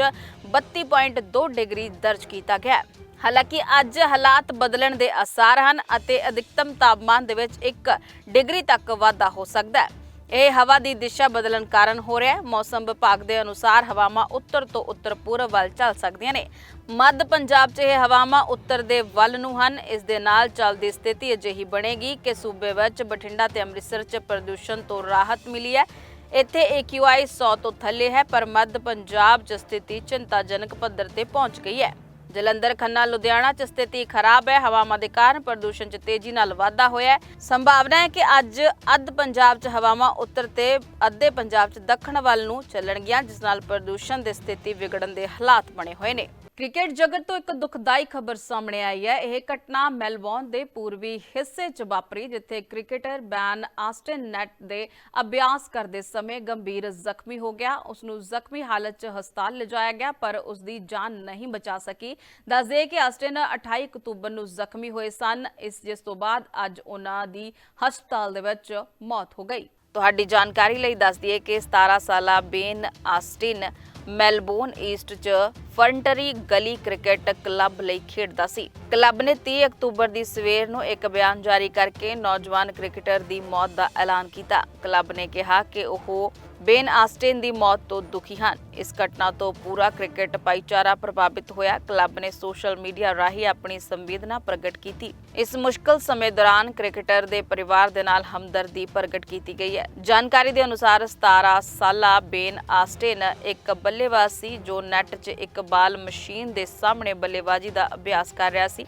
32.2 ਡਿਗਰੀ ਦਰਜ ਕੀਤਾ ਗਿਆ ਹਾਲਾਂਕਿ ਅੱਜ ਹਾਲਾਤ ਬਦਲਣ ਦੇ ਅਸਾਰ ਹਨ ਅਤੇ ਅਧਿਕਤਮ ਤਾਪਮਾਨ ਦੇ ਵਿੱਚ 1 ਡਿਗਰੀ ਤੱਕ ਵਾਧਾ ਹੋ ਸਕਦਾ ਹੈ। ਇਹ ਹਵਾ ਦੀ ਦਿਸ਼ਾ ਬਦਲਣ ਕਾਰਨ ਹੋ ਰਿਹਾ ਹੈ। ਮੌਸਮ ਵਿਭਾਗ ਦੇ ਅਨੁਸਾਰ ਹਵਾਵਾਂ ਉੱਤਰ ਤੋਂ ਉੱਤਰ ਪੂਰਬ ਵੱਲ ਚੱਲ ਸਕਦੀਆਂ ਨੇ। ਮੱਧ ਪੰਜਾਬ 'ਚ ਇਹ ਹਵਾਵਾਂ ਉੱਤਰ ਦੇ ਵੱਲ ਨੂੰ ਹਨ। ਇਸ ਦੇ ਨਾਲ ਚੱਲਦੀ ਸਥਿਤੀ ਅਜਿਹੀ ਬਣੇਗੀ ਕਿ ਸੂਬੇ ਵਿੱਚ ਬਠਿੰਡਾ ਤੇ ਅੰਮ੍ਰਿਤਸਰ 'ਚ ਪ੍ਰਦੂਸ਼ਣ ਤੋਂ ਰਾਹਤ ਮਿਲੀ ਹੈ। ਇੱਥੇ AQI 100 ਤੋਂ ਥੱਲੇ ਹੈ, ਪਰ ਮੱਧ ਪੰਜਾਬ 'ਚ ਸਥਿਤੀ ਚਿੰਤਾਜਨਕ ਪੱਧਰ ਤੇ ਪਹੁੰਚ ਗਈ ਹੈ। ਜਲੰਧਰ, ਖੰਨਾ, ਲੁਧਿਆਣਾ ਚ ਸਥਿਤੀ ਖਰਾਬ ਹੈ। ਹਵਾਵਾਂ ਦੇ ਕਾਰਨ ਪ੍ਰਦੂਸ਼ਣ ਚ ਤੇਜ਼ੀ ਨਾਲ ਵਾਧਾ ਹੋਇਆ ਹੈ। ਸੰਭਾਵਨਾ ਹੈ ਕਿ ਅੱਜ ਅੱਧ ਪੰਜਾਬ ਚ ਹਵਾਵਾਂ ਉੱਤਰ ਤੇ ਅੱਧੇ ਪੰਜਾਬ ਚ ਦੱਖਣ ਵੱਲ ਨੂੰ ਚੱਲਣਗੀਆਂ, ਜਿਸ ਨਾਲ ਪ੍ਰਦੂਸ਼ਣ ਦੀ ਸਥਿਤੀ ਵਿਗੜਨ ਦੇ ਹਾਲਾਤ ਬਣੇ ਹੋਏ ਨੇ। ਕ੍ਰਿਕਟ ਜਗਤ ਤੋਂ ਇੱਕ ਦੁਖਦਾਈ ਖਬਰ ਸਾਹਮਣੇ ਆਈ ਹੈ। ਇਹ ਘਟਨਾ ਮੈਲਬੌਰਨ ਦੇ ਪੂਰਬੀ ਹਿੱਸੇ 'ਚ ਵਾਪਰੀ, ਜਿੱਥੇ ਕ੍ਰਿਕਟਰ ਬੈਨ ਆਸਟਨ ਨੈਟ ਦੇ ਅਭਿਆਸ ਕਰਦੇ ਸਮੇਂ ਗੰਭੀਰ ਜ਼ਖਮੀ ਹੋ ਗਿਆ। ਉਸ ਨੂੰ ਜ਼ਖਮੀ ਹਾਲਤ 'ਚ ਹਸਪਤਾਲ ਲਿਜਾਇਆ ਗਿਆ, ਪਰ ਉਸ ਦੀ ਜਾਨ ਨਹੀਂ ਬਚਾ ਸਕੀ। ਦੱਸਦੇ ਕਿ ਆਸਟਨ 28 ਅਕਤੂਬਰ ਨੂੰ ਜ਼ਖਮੀ ਹੋਏ ਸਨ। ਇਸ, ਜਿਸ ਤੋਂ ਬਾਅਦ ਅੱਜ ਉਹਨਾਂ ਦੀ ਹਸਪਤਾਲ ਦੇ ਵਿੱਚ ਮੌਤ ਹੋ ਗਈ। ਤੁਹਾਡੀ ਜਾਣਕਾਰੀ ਲਈ ਦੱਸ ਦਈਏ ਕਿ 17 ਸਾਲਾ ਬੇਨ ਆਸਟਿਨ ਮੈਲਬੌਰਨ ਈਸਟ 'ਚ ਫਰੰਟਰੀ ਗਲੀ ਕ੍ਰਿਕਟ ਕਲੱਬ ਲਈ ਖੇਡਦਾ ਸੀ। ਕਲੱਬ ਨੇ 30 ਅਕਤੂਬਰ ਦੀ ਸਵੇਰ ਨੂੰ ਇੱਕ ਬਿਆਨ ਜਾਰੀ ਕਰਕੇ ਨੌਜਵਾਨ ਕ੍ਰਿਕਟਰ ਦੀ ਮੌਤ ਦਾ ਐਲਾਨ ਕੀਤਾ। ਕਲੱਬ ਨੇ ਕਿਹਾ ਕਿ ਉਹ ਬੇਨ ਆਸਟਿਨ ਦੀ ਮੌਤ ਤੋਂ ਦੁਖੀ ਹਨ। ਇਸ ਘਟਨਾ ਤੋਂ ਪੂਰਾ ਕ੍ਰਿਕਟ ਭਾਈਚਾਰਾ ਪ੍ਰਭਾਵਿਤ ਹੋਇਆ। ਕਲੱਬ ਨੇ ਸੋਸ਼ਲ ਮੀਡੀਆ ਰਾਹੀਂ ਆਪਣੀ ਸੰਵੇਦਨਾ ਪ੍ਰਗਟ ਕੀਤੀ। ਇਸ ਮੁਸ਼ਕਲ ਸਮੇਂ ਦੌਰਾਨ ਕ੍ਰਿਕਟਰ ਦੇ ਪਰਿਵਾਰ ਦੇ ਨਾਲ ਹਮਦਰਦੀ ਪ੍ਰਗਟ ਕੀਤੀ ਗਈ ਹੈ। ਜਾਣਕਾਰੀ ਦੇ ਅਨੁਸਾਰ 17 ਸਾਲਾ ਬੇਨ ਆਸਟਿਨ ਇੱਕ ਬੱਲੇਬਾਜ਼ ਸੀ, ਜੋ ਨੈੱਟ 'ਚ ਇੱਕ ਬਾਲ ਮਸ਼ੀਨ ਦੇ ਸਾਹਮਣੇ ਬੱਲੇਬਾਜ਼ੀ ਦਾ ਅਭਿਆਸ ਕਰ ਰਿਹਾ ਸੀ।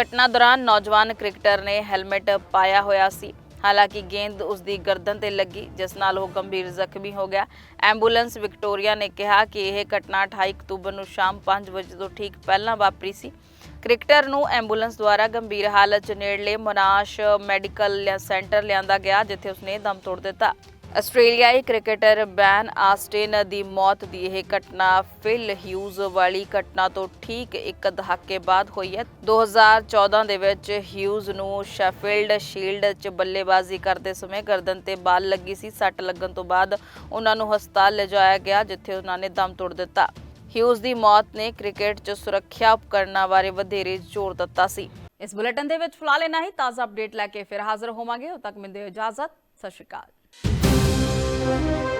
ਘਟਨਾ ਦੌਰਾਨ ਨੌਜਵਾਨ ਕ੍ਰਿਕਟਰ ਨੇ ਹੈਲਮਟ ਪਾਇਆ ਹੋਇਆ ਸੀ। ਹਾਲਾਂਕਿ ਗੇਂਦ ਉਸ ਦੀ ਗਰਦਨ ਤੇ ਲੱਗੀ, ਜਿਸ ਨਾਲ ਉਹ ਗੰਭੀਰ ਜ਼ਖਮੀ ਹੋ ਗਿਆ। ਐਂਬੂਲੈਂਸ ਵਿਕਟੋਰੀਆ ਨੇ ਕਿਹਾ ਕਿ ਇਹ ਘਟਨਾ 28 ਅਕਤੂਬਰ ਨੂੰ ਸ਼ਾਮ 5 ਵਜੇ ਤੋਂ ਠੀਕ ਪਹਿਲਾਂ ਵਾਪਰੀ ਸੀ। ਕ੍ਰਿਕਟਰ ਨੂੰ ਐਂਬੂਲੈਂਸ ਦੁਆਰਾ ਗੰਭੀਰ ਹਾਲਤ 'ਚ ਨੇੜਲੇ ਮੋਨਾਸ਼ ਮੈਡੀਕਲ ਲਿਆ- ਸੈਂਟਰ ਲਿਆਂਦਾ ਗਿਆ, ਜਿੱਥੇ ਉਸਨੇ ਦਮ ਤੋੜ ਦਿੱਤਾ। ਆਸਟ੍ਰੇਲੀਆਈ ਕ੍ਰਿਕਟਰ ਬੈਨ ਆਸਟਿਨ ਦੀ ਮੌਤ ਦੀ ਇਹ ਘਟਨਾ ਫਿਲ ਹਿਊਜ਼ ਵਾਲੀ ਘਟਨਾ ਤੋਂ ਠੀਕ ਇੱਕ ਦਹਾਕੇ ਬਾਅਦ ਹੋਈ ਹੈ। 2014 ਦੇ ਵਿੱਚ ਹਿਊਜ਼ ਨੂੰ ਸ਼ੈਫੀਲਡ ਸ਼ੀਲਡ 'ਚ ਬੱਲੇਬਾਜ਼ੀ ਕਰਦੇ ਸਮੇਂ ਗਰਦਨ ਤੇ ਬਾਲ ਲੱਗੀ ਸੀ। ਸੱਟ ਲੱਗਣ ਤੋਂ ਬਾਅਦ ਉਹਨਾਂ ਨੂੰ ਹਸਪਤਾਲ ਲਿਜਾਇਆ ਗਿਆ, ਜਿੱਥੇ ਉਹਨਾਂ ਨੇ ਦਮ ਤੋੜ ਦਿੱਤਾ। ਹਿਊਜ਼ ਦੀ ਮੌਤ ਨੇ ਕ੍ਰਿਕਟ 'ਚ ਸੁਰੱਖਿਆ ਉਪਕਰਨਾਂ ਬਾਰੇ ਵਧੇਰੇ ਜ਼ੋਰ ਦਿੱਤਾ ਸੀ। ਇਸ ਬੁਲੇਟਿਨ ਦੇ ਵਿੱਚ ਫਿਲਹਾਲ ਇੰਨਾ ਹੀ। ਤਾਜ਼ਾ ਅਪਡੇਟ ਲੈ ਕੇ ਫਿਰ ਹਾਜ਼ਰ ਹੋਵਾਂਗੇ। ਉਦੋਂ ਤੱਕ ਮਿਲਦੇ ਹੋ ਇਜਾਜ਼ਤ। ਸਤਿ ਸ਼੍ਰੀ ਅਕਾਲ। thank you